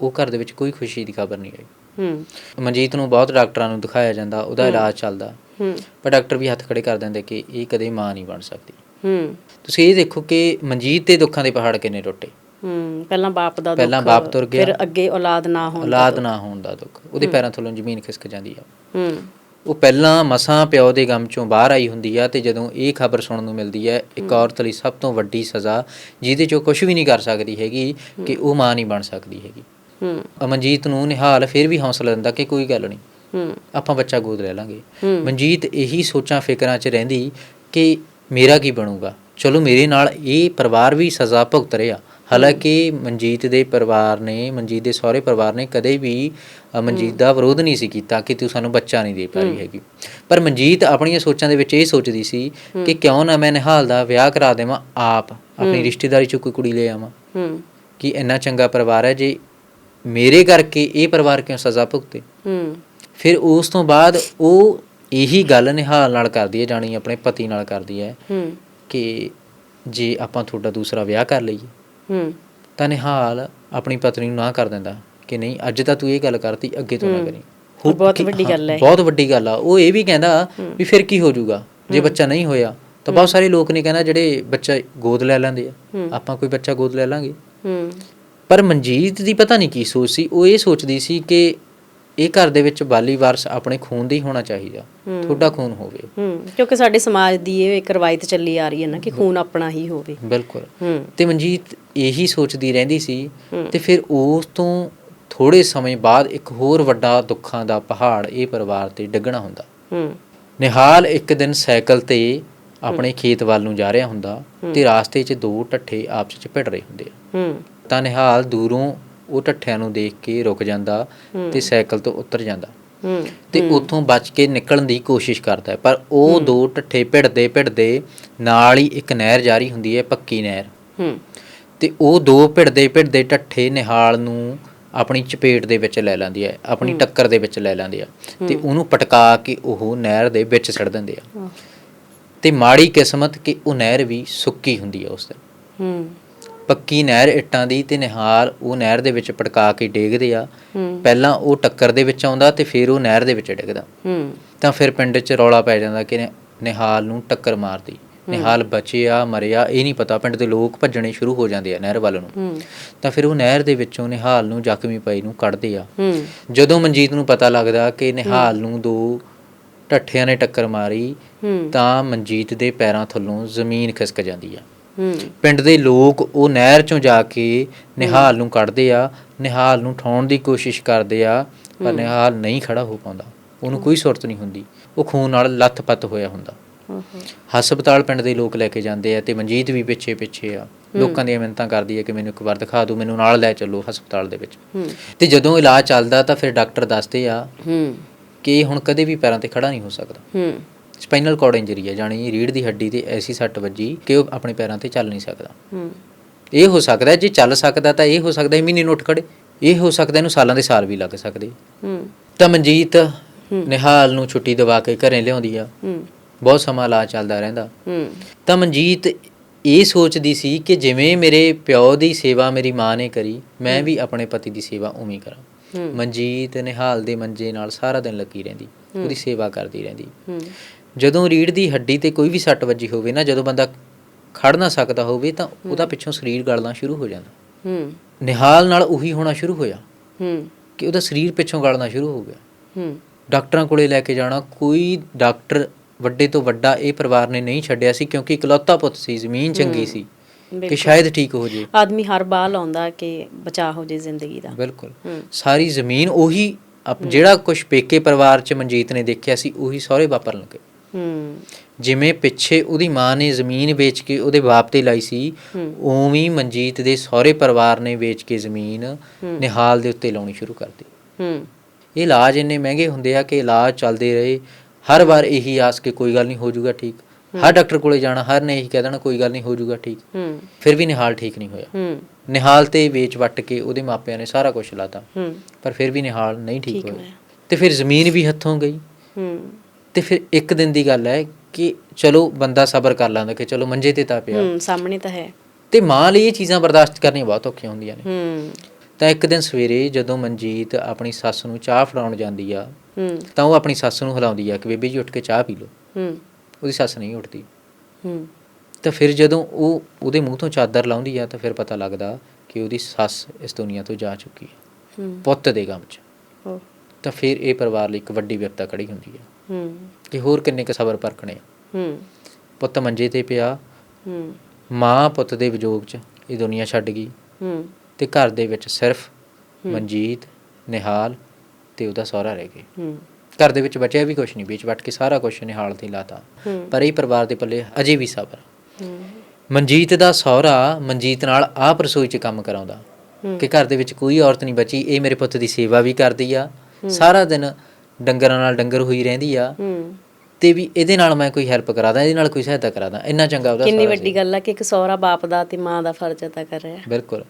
ਉਹ ਘਰ ਦੇ ਵਿੱਚ ਕੋਈ ਖੁਸ਼ੀ ਦੀ ਖਬਰ ਨਹੀਂ ਆਈ। ਹੂੰ। ਮਨਜੀਤ ਨੂੰ ਬਹੁਤ ਡਾਕਟਰਾਂ ਨੂੰ ਦਿਖਾਇਆ ਜਾਂਦਾ ਉਹਦਾ ਇਲਾਜ ਚੱਲਦਾ। ਹੂੰ। ਪਰ ਡਾਕਟਰ ਵੀ ਹੱਥ ਖੜੇ ਕਰ ਦਿੰਦੇ ਕਿ ਇਹ ਕਦੇ ਮਾਂ ਨਹੀਂ ਬਣ ਸਕਦੀ। ਹੂੰ। ਤੁਸੀਂ ਇਹ ਦੇਖੋ ਕਿ ਮਨਜੀਤ ਦੇ ਦੁੱਖਾਂ ਦੇ ਪਹਾੜ ਕਿੰਨੇ ਟੁੱਟੇ। ਹੂੰ ਪਹਿਲਾਂ ਬਾਪ ਦਾ ਦੁੱਖ ਪਹਿਲਾਂ ਬਾਪ ਤੁਰ ਗਿਆ। ਫਿਰ ਅੱਗੇ ਔਲਾਦ ਨਾ ਹੋਣ ਦਾ ਔਲਾਦ ਨਾ ਹੋਣ ਦਾ ਦੁੱਖ। ਉਹਦੇ ਪੈਰਾਂ ਥੱਲੋਂ ਜ਼ਮੀਨ ਖਿਸਕ ਜਾਂਦੀ ਆ। ਹੂੰ। ਉਹ ਪਹਿਲਾਂ ਮਸਾਂ ਪਿਓ ਦੇ ਗਮ ਚੋਂ ਬਾਹਰ ਆਈ ਹੁੰਦੀ ਆ ਤੇ ਜਦੋਂ ਇਹ ਖਬਰ ਸੁਣਨ ਨੂੰ ਮਿਲਦੀ ਹੈ ਇੱਕ ਔਰਤ ਲਈ ਸਭ ਤੋਂ ਵੱਡੀ ਸਜ਼ਾ ਜਿਹਦੇ ਚੋਂ ਕੁਝ ਵੀ ਨਹੀਂ ਕਰ ਸਕਦੀ ਹੈਗੀ ਕਿ ਉਹ ਮਾਂ ਨਹੀਂ ਬਣ ਸਕਦੀ ਹੈਗੀ। ਹੂੰ। ਅਮਨਜੀਤ ਨੂੰ ਨਿਹਾਲ ਫਿਰ ਵੀ ਹੌਸਲਾ ਦਿੰਦਾ ਕਿ ਕੋਈ ਗੱਲ ਨਹੀਂ। ਹੂੰ। ਆਪਾਂ ਬੱਚਾ ਗੋਦ ਲੈ ਲਾਂਗੇ। ਮਨਜੀਤ ਇਹੀ ਸੋਚਾਂ ਫਿਕਰਾਂ 'ਚ ਰਹਿੰਦੀ ਕਿ ਮੇਰਾ ਕੀ ਬਣੂਗਾ? ਚਲੋ ਮੇਰੇ ਨਾਲ ਇਹ ਪਰਿਵਾਰ ਵੀ ਸਜ਼ਾ ਭੁਗਤ ਰਿਹਾ। ਹਾਲਾਂਕਿ ਮਨਜੀਤ ਦੇ ਪਰਿਵਾਰ ਨੇ ਮਨਜੀਤ ਦੇ ਸਹੁਰੇ ਪਰਿਵਾਰ ਨੇ ਕਦੇ ਵੀ ਮਨਜੀਤ ਦਾ ਵਿਰੋਧ ਨਹੀਂ ਸੀ ਕੀਤਾ ਕਿ ਤੂੰ ਸਾਨੂੰ ਬੱਚਾ ਨਹੀਂ ਦੇ ਪਾ ਰਹੀ ਹੈਗੀ। ਪਰ ਮਨਜੀਤ ਆਪਣੀਆਂ ਸੋਚਾਂ ਦੇ ਵਿੱਚ ਇਹ ਸੋਚਦੀ ਸੀ ਕਿ ਕਿਉਂ ਨਾ ਮੈਂ ਨਿਹਾਲ ਦਾ ਵਿਆਹ ਕਰਾ ਦੇਵਾਂ ਆਪ ਆਪਣੀ ਰਿਸ਼ਤੇਦਾਰੀ 'ਚੋਂ ਕੋਈ ਕੁੜੀ ਲੈ ਆਵਾਂ। ਹੂੰ। ਕਿ ਇੰਨਾ ਚੰਗਾ ਪਰਿਵਾਰ ਹੈ ਜੇ ਮੇਰੇ ਕਰਕੇ ਇਹ ਪਰਿਵਾਰ ਕਿਉਂ ਸਜ਼ਾ ਭੁਗਤੇ? ਹੂੰ। ਫਿਰ ਉਸ ਤੋਂ ਬਾਅਦ ਉਹ ਇਹੀ ਗੱਲ ਨਿਹਾਲ ਨਾਲ ਕਰਦੀ ਹੈ ਜਾਣੀ ਆਪਣੇ ਪਤੀ ਨਾਲ ਕਰਦੀ ਹੈ ਹੂੰ। ਕਿ ਜੇ ਆਪਾਂ ਤੁਹਾਡਾ ਦੂਸਰਾ ਵਿਆਹ ਕਰ ਲਈਏ ਹੂੰ। ਤਾਂ ਨਿਹਾਲ ਆਪਣੀ ਪਤਨੀ ਨੂੰ ਨਾ ਕਰ ਦਿੰਦਾ ਕਿ ਨਹੀਂ ਅੱਜ ਤਾਂ ਤੂੰ ਇਹ ਗੱਲ ਕਰਤੀ ਅੱਗੇ ਤੋਂ ਨਾ ਕਰੀ। ਬਹੁਤ ਵੱਡੀ ਗੱਲ ਹੈ। ਬਹੁਤ ਵੱਡੀ ਗੱਲ ਆ। ਉਹ ਇਹ ਵੀ ਕਹਿੰਦਾ ਵੀ ਫਿਰ ਕੀ ਹੋ ਜਾਊਗਾ? ਜੇ ਬੱਚਾ ਨਹੀਂ ਹੋਇਆ ਤਾਂ ਬਹੁਤ ਸਾਰੇ ਲੋਕ ਨੇ ਕਹਿੰਦਾ ਜਿਹੜੇ ਬੱਚਾ ਗੋਦ ਲੈ ਲੈਂਦੇ ਆ। ਆਪਾਂ ਕੋਈ ਬੱਚਾ ਗੋਦ ਲੈ ਲਾਂਗੇ। ਹੂੰ। ਪਰ ਮਨਜੀਤ ਦੀ ਪਤਾ ਨਹੀਂ ਕੀ ਸੋਚ ਸੀ ਉਹ ਇਹ ਸੋਚਦੀ ਸੀ ਕਿ ਇਹ ਘਰ ਦੇ ਵਿੱਚ ਬਾਲੀ ਵਾਰਸ ਆਪਣੇ ਖੂਨ ਦਾ ਹੀ ਹੋਣਾ ਚਾਹੀਦਾ ਤੁਹਾਡਾ ਖੂਨ ਹੋਵੇ। ਹੂੰ ਕਿਉਂਕਿ ਸਾਡੇ ਸਮਾਜ ਦੀ ਇਹ ਇੱਕ ਰਵਾਇਤ ਚੱਲੀ ਆ ਰਹੀ ਹੈ ਨਾ ਕਿ ਖੂਨ ਆਪਣਾ ਹੀ ਹੋਵੇ। ਬਿਲਕੁਲ। ਤੇ ਮਨਜੀਤ ਇਹੀ ਸੋਚਦੀ ਰਹਿੰਦੀ ਸੀ ਤੇ ਫਿਰ ਉਸ ਤੋਂ ਥੋੜੇ ਸਮੇਂ ਬਾਅਦ ਇੱਕ ਹੋਰ ਵੱਡਾ ਦੁੱਖਾਂ ਦਾ ਪਹਾੜ ਇਹ ਪਰਿਵਾਰ ਤੇ ਡਿੱਗਣਾ ਹੁੰਦਾ। ਹੂੰ। ਨਿਹਾਲ ਇੱਕ ਦਿਨ ਸਾਈਕਲ ਤੇ ਆਪਣੇ ਖੇਤ ਵੱਲ ਨੂੰ ਜਾ ਰਿਹਾ ਹੁੰਦਾ ਤੇ ਰਾਸਤੇ 'ਚ ਦੋ ਢੱਠੇ ਆਪਸ 'ਚ ਭਿੜ ਰਹੇ ਹੁੰਦੇ ਆ। ਹੂੰ। ਤਾਂ ਨਿਹਾਲ ਦੂਰੋਂ ਉਹ ਢੱਠਿਆਂ ਨੂੰ ਦੇਖ ਕੇ ਰੁਕ ਜਾਂਦਾ ਤੇ ਸਾਈਕਲ ਤੋਂ ਉਤਰ ਜਾਂਦਾ। ਹੂੰ ਤੇ ਉੱਥੋਂ ਬਚ ਕੇ ਨਿਕਲਣ ਦੀ ਕੋਸ਼ਿਸ਼ ਕਰਦਾ ਹੈ। ਪਰ ਉਹ ਦੋ ਢੱਠੇ ਭਿੜਦੇ ਭਿੜਦੇ ਨਾਲ ਹੀ ਇੱਕ ਨਹਿਰ ਜਾਰੀ ਹੁੰਦੀ ਹੈ ਪੱਕੀ ਨਹਿਰ। ਹੂੰ। ਤੇ ਉਹ ਦੋ ਭਿੜਦੇ ਭਿੜਦੇ ਢੱਠੇ ਨਿਹਾਲ ਨੂੰ ਆਪਣੀ ਚਪੇਟ ਦੇ ਵਿੱਚ ਲੈ ਲੈਂਦੀ ਹੈ ਆਪਣੀ ਟੱਕਰ ਦੇ ਵਿੱਚ ਲੈ ਲੈਂਦੇ ਆ ਤੇ ਉਹਨੂੰ ਪਟਕਾ ਕੇ ਉਹ ਨਹਿਰ ਦੇ ਵਿੱਚ ਛੱਡ ਦਿੰਦੇ ਆ। ਤੇ ਮਾੜੀ ਕਿਸਮਤ ਕਿ ਉਹ ਨਹਿਰ ਵੀ ਸੁੱਕੀ ਹੁੰਦੀ ਹੈ ਉਸ ਦਿਨ। ਹੂੰ। ਪੱਕੀ ਨਹਿਰ ਇੱਟਾਂ ਦੀ ਤੇ ਨਿਹਾਲ ਉਹ ਨਹਿਰ ਦੇ ਵਿੱਚ ਪਟਕਾ ਕੇ ਡੇਗਦੇ ਆ। ਪਹਿਲਾਂ ਉਹ ਟੱਕਰ ਦੇ ਵਿੱਚ ਆਉਂਦਾ ਤੇ ਫਿਰ ਉਹ ਨਹਿਰ ਦੇ ਵਿੱਚ ਡਿੱਗਦਾ। ਤਾਂ ਫਿਰ ਪਿੰਡ 'ਚ ਰੌਲਾ ਪੈ ਜਾਂਦਾ ਕਿ ਨਿਹਾਲ ਨੂੰ ਟੱਕਰ ਮਾਰਦੀ ਨਿਹਾਲ ਬਚਿਆ ਮਰਿਆ ਇਹ ਨਹੀਂ ਪਤਾ ਪਿੰਡ ਦੇ ਲੋਕ ਭੱਜਣੇ ਸ਼ੁਰੂ ਹੋ ਜਾਂਦੇ ਆ ਨਹਿਰ ਵੱਲ ਨੂੰ। ਤਾਂ ਫਿਰ ਉਹ ਨਹਿਰ ਦੇ ਵਿੱਚੋਂ ਨਿਹਾਲ ਨੂੰ ਜ਼ਖਮੀ ਪਈ ਨੂੰ ਕੱਢਦੇ ਆ। ਜਦੋਂ ਮਨਜੀਤ ਨੂੰ ਪਤਾ ਲੱਗਦਾ ਕਿ ਨਿਹਾਲ ਨੂੰ ਦੋ ਢੱਠਿਆਂ ਨੇ ਟੱਕਰ ਮਾਰੀ ਤਾਂ ਮਨਜੀਤ ਦੇ ਪੈਰਾਂ ਥੱਲੋਂ ਜ਼ਮੀਨ ਖਿਸਕ ਜਾਂਦੀ ਆ। ਪਿੰਡ ਦੇ ਲੋਕ ਉਹ ਨਹਿਰ ਚੋਂ ਜਾ ਕੇ ਨਿਹਾਲ ਨੂੰ ਕੱਢਦੇ ਆ ਨਿਹਾਲ ਨੂੰ ਠਾਉਣ ਦੀ ਕੋਸ਼ਿਸ਼ ਕਰਦੇ ਆ ਪਰ ਨਿਹਾਲ ਨਹੀਂ ਖੜਾ ਹੋ ਪਾਉਂਦਾ। ਉਹਨੂੰ ਕੋਈ ਸੁਰਤ ਨਹੀਂ ਹੁੰਦੀ। ਉਹ ਖੂਨ ਨਾਲ ਲੱਥਪੱਥ ਹੋਇਆ ਹੁੰਦਾ। ਹਸਪਤਾਲ ਪਿੰਡ ਦੇ ਲੋਕ ਲੈ ਕੇ ਜਾਂਦੇ ਆ ਤੇ ਮਨਜੀਤ ਵੀ ਪਿੱਛੇ ਪਿੱਛੇ ਆ। ਲੋਕਾਂ ਦੀਆਂ ਮਿੰਨਤਾਂ ਕਰਦੀ ਹੈ ਕਿ ਮੈਨੂੰ ਇੱਕ ਵਾਰ ਦਿਖਾ ਦਿਓ ਮੈਨੂੰ ਨਾਲ ਲੈ ਚੱਲੋ ਹਸਪਤਾਲ ਦੇ ਵਿੱਚ। ਤੇ ਜਦੋਂ ਇਲਾਜ ਚੱਲਦਾ ਤਾਂ ਫਿਰ ਡਾਕਟਰ ਦੱਸਦੇ ਆ ਕਿ ਹੁਣ ਕਦੇ ਵੀ ਪੈਰਾਂ ਤੇ ਖੜਾ ਨਹੀਂ ਹੋ ਸਕਦਾ। ਸਪਾਈਨਲ ਕਾਰਡ ਇੰਜਰੀ ਹੈ ਜਾਣੀ ਰੀੜ ਦੀ ਹੱਡੀ ਤੇ ਐਸੀ ਸੱਟ ਵੱਜੀ ਕਿ ਉਹ ਆਪਣੇ ਪੈਰਾਂ ਤੇ ਚੱਲ ਨਹੀਂ ਸਕਦਾ। ਹੂੰ। ਇਹ ਹੋ ਸਕਦਾ ਜੇ ਚੱਲ ਸਕਦਾ ਤਾਂ ਇਹ ਹੋ ਸਕਦਾ ਹੈ ਮਹੀਨੇ ਨੂੰ ਉੱਠ ਖੜੇ ਇਹ ਹੋ ਸਕਦਾ ਇਹਨੂੰ ਸਾਲਾਂ ਦੇ ਸਾਲ ਵੀ ਲੱਗ ਸਕਦੇ। ਹੂੰ। ਤਾਂ ਮਨਜੀਤ ਨਿਹਾਲ ਨੂੰ ਛੁੱਟੀ ਦਵਾ ਕੇ ਘਰੇ ਲਿਆਉਂਦੀ ਆ। ਹੂੰ। ਬਹੁਤ ਸਮਾਂ ਇਲਾਜ ਚੱਲਦਾ ਰਹਿੰਦਾ। ਹੂੰ। ਤਾਂ ਮਨਜੀਤ ਇਹ ਸੋਚਦੀ ਸੀ ਕਿ ਜਿਵੇਂ ਮੇਰੇ ਪਿਓ ਦੀ ਸੇਵਾ ਮੇਰੀ ਮਾਂ ਨੇ ਕਰੀ ਮੈਂ ਵੀ ਆਪਣੇ ਪਤੀ ਦੀ ਸੇਵਾ ਉਵੇਂ ਕਰਾਂ। ਮਨਜੀਤ ਨਿਹਾਲ ਦੇ ਮੰਜੇ ਨਾਲ ਸਾਰਾ ਦਿਨ ਲੱਗੀ ਰਹਿੰਦੀ। ਉਹਦੀ ਸੇਵਾ ਕਰਦੀ ਰਹਿੰਦੀ। ਹੂੰ। ਜਦੋਂ ਰੀੜ ਦੀ ਹੱਡੀ ਤੇ ਕੋਈ ਵੀ ਸੱਟ ਵੱਜੀ ਹੋਵੇ ਨਾ ਜਦੋਂ ਬੰਦਾ ਖੜ ਨਾ ਸਕਦਾ ਹੋਵੇ ਤਾਂ ਉਹਦਾ ਪਿੱਛੋਂ ਸਰੀਰ ਗਲਣਾ ਸ਼ੁਰੂ ਹੋ ਜਾਂਦਾ। ਹੂੰ। ਨਿਹਾਲ ਨਾਲ ਉਹੀ ਹੋਣਾ ਸ਼ੁਰੂ ਹੋਇਆ ਹੂੰ। ਕਿ ਉਹਦਾ ਸਰੀਰ ਪਿੱਛੋਂ ਗਲਣਾ ਸ਼ੁਰੂ ਹੋ ਗਿਆ। ਹੂੰ। ਡਾਕਟਰਾਂ ਕੋਲੇ ਲੈ ਕੇ ਜਾਣਾ ਕੋਈ ਡਾਕਟਰ ਵੱਡੇ ਤੋਂ ਵੱਡਾ ਇਹ ਪਰਿਵਾਰ ਨੇ ਨਹੀਂ ਛੱਡਿਆ ਸੀ ਕਿਉਂਕਿ ਇਕਲੌਤਾ ਪੁੱਤ ਸੀ ਜ਼ਮੀਨ ਚੰਗੀ ਸੀ ਕਿ ਸ਼ਾਇਦ ਠੀਕ ਹੋ ਜੇ। ਆਦਮੀ ਹਰ ਬਾਹ ਲਾਉਂਦਾ ਕਿ ਬਚਾ ਹੋ ਜੇ ਜ਼ਿੰਦਗੀ ਦਾ। ਬਿਲਕੁਲ। ਸਾਰੀ ਜ਼ਮੀਨ ਉਹੀ ਜਿਹੜਾ ਕੁਝ ਪੇਕੇ ਪਰਿਵਾਰ ਚ ਮਨਜੀਤ ਨੇ ਦੇਖਿਆ ਸੀ ਉਹੀ ਸਹੁਰੇ ਵਾਪਰਨ ਲੱਗੇ। ਜਿਵੇਂ ਪਿੱਛੇ ਉਹਦੀ ਮਾਂ ਨੇ ਜ਼ਮੀਨ ਵੇਚ ਕੇ ਉਹਦੇ ਬਾਪ ਤੇ ਲਾਈ ਸੀ ਉਵੇਂ ਮਨਜੀਤ ਦੇ ਸਹੁਰੇ ਪਰਿਵਾਰ ਨੇ ਵੇਚ ਕੇ ਜ਼ਮੀਨ ਨਿਹਾਲ ਦੇ ਉੱਤੇ ਲਾਉਣੀ ਸ਼ੁਰੂ ਕਰਤੀ ਹੂੰ ਇਹ ਇਲਾਜ ਇੰਨੇ ਮਹਿੰਗੇ ਹੁੰਦੇ ਆ ਕਿ ਇਲਾਜ ਚੱਲਦੇ ਰਹੇ। ਹਰ ਵਾਰ ਇਹੀ ਆਸ ਕਿ ਕੋਈ ਗੱਲ ਨਹੀਂ ਹੋ ਜਾਊਗਾ ਠੀਕ। ਹਰ ਡਾਕਟਰ ਕੋਲੇ ਜਾਣਾ ਹਰ ਨੇ ਇਹੀ ਕਹਿ ਦੇਣਾ ਕੋਈ ਗੱਲ ਨਹੀਂ ਹੋ ਜਾਊਗਾ ਠੀਕ। ਫਿਰ ਵੀ ਨਿਹਾਲ ਠੀਕ ਨਹੀਂ ਹੋਇਆ। ਨਿਹਾਲ ਤੇ ਵੇਚ ਵੱਟ ਕੇ ਉਹਦੇ ਮਾਪਿਆਂ ਨੇ ਸਾਰਾ ਕੁਝ ਲਾਤਾ। ਪਰ ਫਿਰ ਵੀ ਨਿਹਾਲ ਨਹੀਂ ਠੀਕ ਹੋਇਆ। ਤੇ ਫਿਰ ਜ਼ਮੀਨ ਵੀ ਹੱਥੋਂ ਗਈ। ਤੇ ਫਿਰ ਇੱਕ ਦਿਨ ਦੀ ਗੱਲ ਹੈ ਕਿ ਚਲੋ ਬੰਦਾ ਸਬਰ ਕਰ ਲੈਂਦਾ ਕਿ ਚਲੋ ਮੰਜੇ ਤੇ ਤਾਂ ਪਿਆ। ਹੂੰ ਸਾਹਮਣੇ ਤਾਂ ਹੈ। ਤੇ ਮਾਂ ਲਈ ਇਹ ਚੀਜ਼ਾਂ ਬਰਦਾਸ਼ਤ ਕਰਨੀਆਂ ਬਹੁਤ ਔਖੀਆਂ ਹੁੰਦੀਆਂ ਨੇ। ਹੂੰ। ਤਾਂ ਇੱਕ ਦਿਨ ਸਵੇਰੇ ਜਦੋਂ ਮਨਜੀਤ ਆਪਣੀ ਸੱਸ ਨੂੰ ਚਾਹ ਫੜਾਉਣ ਜਾਂਦੀ ਆ ਹੂੰ। ਤਾਂ ਉਹ ਆਪਣੀ ਸੱਸ ਨੂੰ ਹਿਲਾਉਂਦੀ ਆ ਕਿ ਬੇਬੀ ਜੀ ਉੱਠ ਕੇ ਚਾਹ ਪੀ ਲਓ। ਹੂੰ। ਉਹਦੀ ਸੱਸ ਨਹੀਂ ਉੱਠਦੀ। ਹੂੰ। ਤਾਂ ਫਿਰ ਜਦੋਂ ਉਹ ਉਹਦੇ ਮੂੰਹ ਤੋਂ ਚਾਦਰ ਲਾਉਂਦੀ ਆ ਤਾਂ ਫਿਰ ਪਤਾ ਲੱਗਦਾ ਕਿ ਉਹਦੀ ਸੱਸ ਇਸ ਦੁਨੀਆ ਤੋਂ ਜਾ ਚੁੱਕੀ ਹੈ ਹੂੰ। ਪੁੱਤ ਦੇ ਗਮ 'ਚ। ਤਾਂ ਫਿਰ ਇਹ ਪਰਿਵਾਰ ਲਈ ਇੱਕ ਵੱਡੀ ਵਿਪਤਾ ਖੜੀ ਹੁੰਦੀ ਹੈ ਹੂੰ। ਕਿ ਹੋਰ ਕਿੰਨੇ ਕੁ ਸਬਰ ਪਰਖਣੇ ਹੂੰ। ਪੁੱਤ ਮੰਜੇ ਤੇ ਪਿਆ। ਹੂੰ। ਮਾਂ ਪੁੱਤ ਦੇ ਵਿਜੋਗ 'ਚ ਇਹ ਦੁਨੀਆ ਛੱਡ ਗਈ। ਹੂੰ। ਤੇ ਘਰ ਦੇ ਵਿੱਚ ਸਿਰਫ ਮਨਜੀਤ ਨਿਹਾਲ ਤੇ ਉਹਦਾ ਸਹੁਰਾ ਰਹਿ ਗਏ। ਹੂੰ। ਘਰ ਦੇ ਵਿੱਚ ਬਚਿਆ ਵੀ ਕੁਛ ਨਹੀਂ ਵਿੱਚ ਵੱਟ ਕੇ ਸਾਰਾ ਕੁਛ ਨਿਹਾਲ ਤੇ ਲਾਤਾ। ਪਰ ਇਹ ਪਰਿਵਾਰ ਦੇ ਪੱਲੇ ਅਜੇ ਵੀ ਸਬਰ ਹੂੰ। ਮਨਜੀਤ ਦਾ ਸਹੁਰਾ ਮਨਜੀਤ ਨਾਲ ਆਪ ਰਸੋਈ 'ਚ ਕੰਮ ਕਰਾਉਂਦਾ। ਕਿ ਘਰ ਦੇ ਵਿੱਚ ਕੋਈ ਔਰਤ ਨਹੀਂ ਬਚੀ ਇਹ ਮੇਰੇ ਪੁੱਤ ਦੀ ਸੇਵਾ ਵੀ ਕਰਦੀ ਆ। ਸਾਰਾ ਦਿਨ ਡੰਗਰਾਂ ਨਾਲ ਡੰਗਰ ਹੋਈ ਰਹਿੰਦੀ ਆ। ਹੂੰ। ਤੇ ਵੀ ਇਹਦੇ ਨਾਲ ਮੈਂ ਕੋਈ ਹੈਲਪ ਕਰਾਦਾ ਇਹਦੇ ਨਾਲ ਕੋਈ ਸਹਾਇਤਾ ਕਰਾਦਾ ਇੰਨਾ ਚੰਗਾ ਉਹਦਾ ਕਿੰਨੀ ਵੱਡੀ ਗੱਲ ਹੈ ਕਿ ਇੱਕ ਸਹੁਰਾ ਬਾਪ ਦਾ ਤੇ ਮਾਂ ਦਾ ਫਰਜ਼ ਅਦਾ ਕਰ ਰਿਹਾ। ਬਿਲਕੁਲ।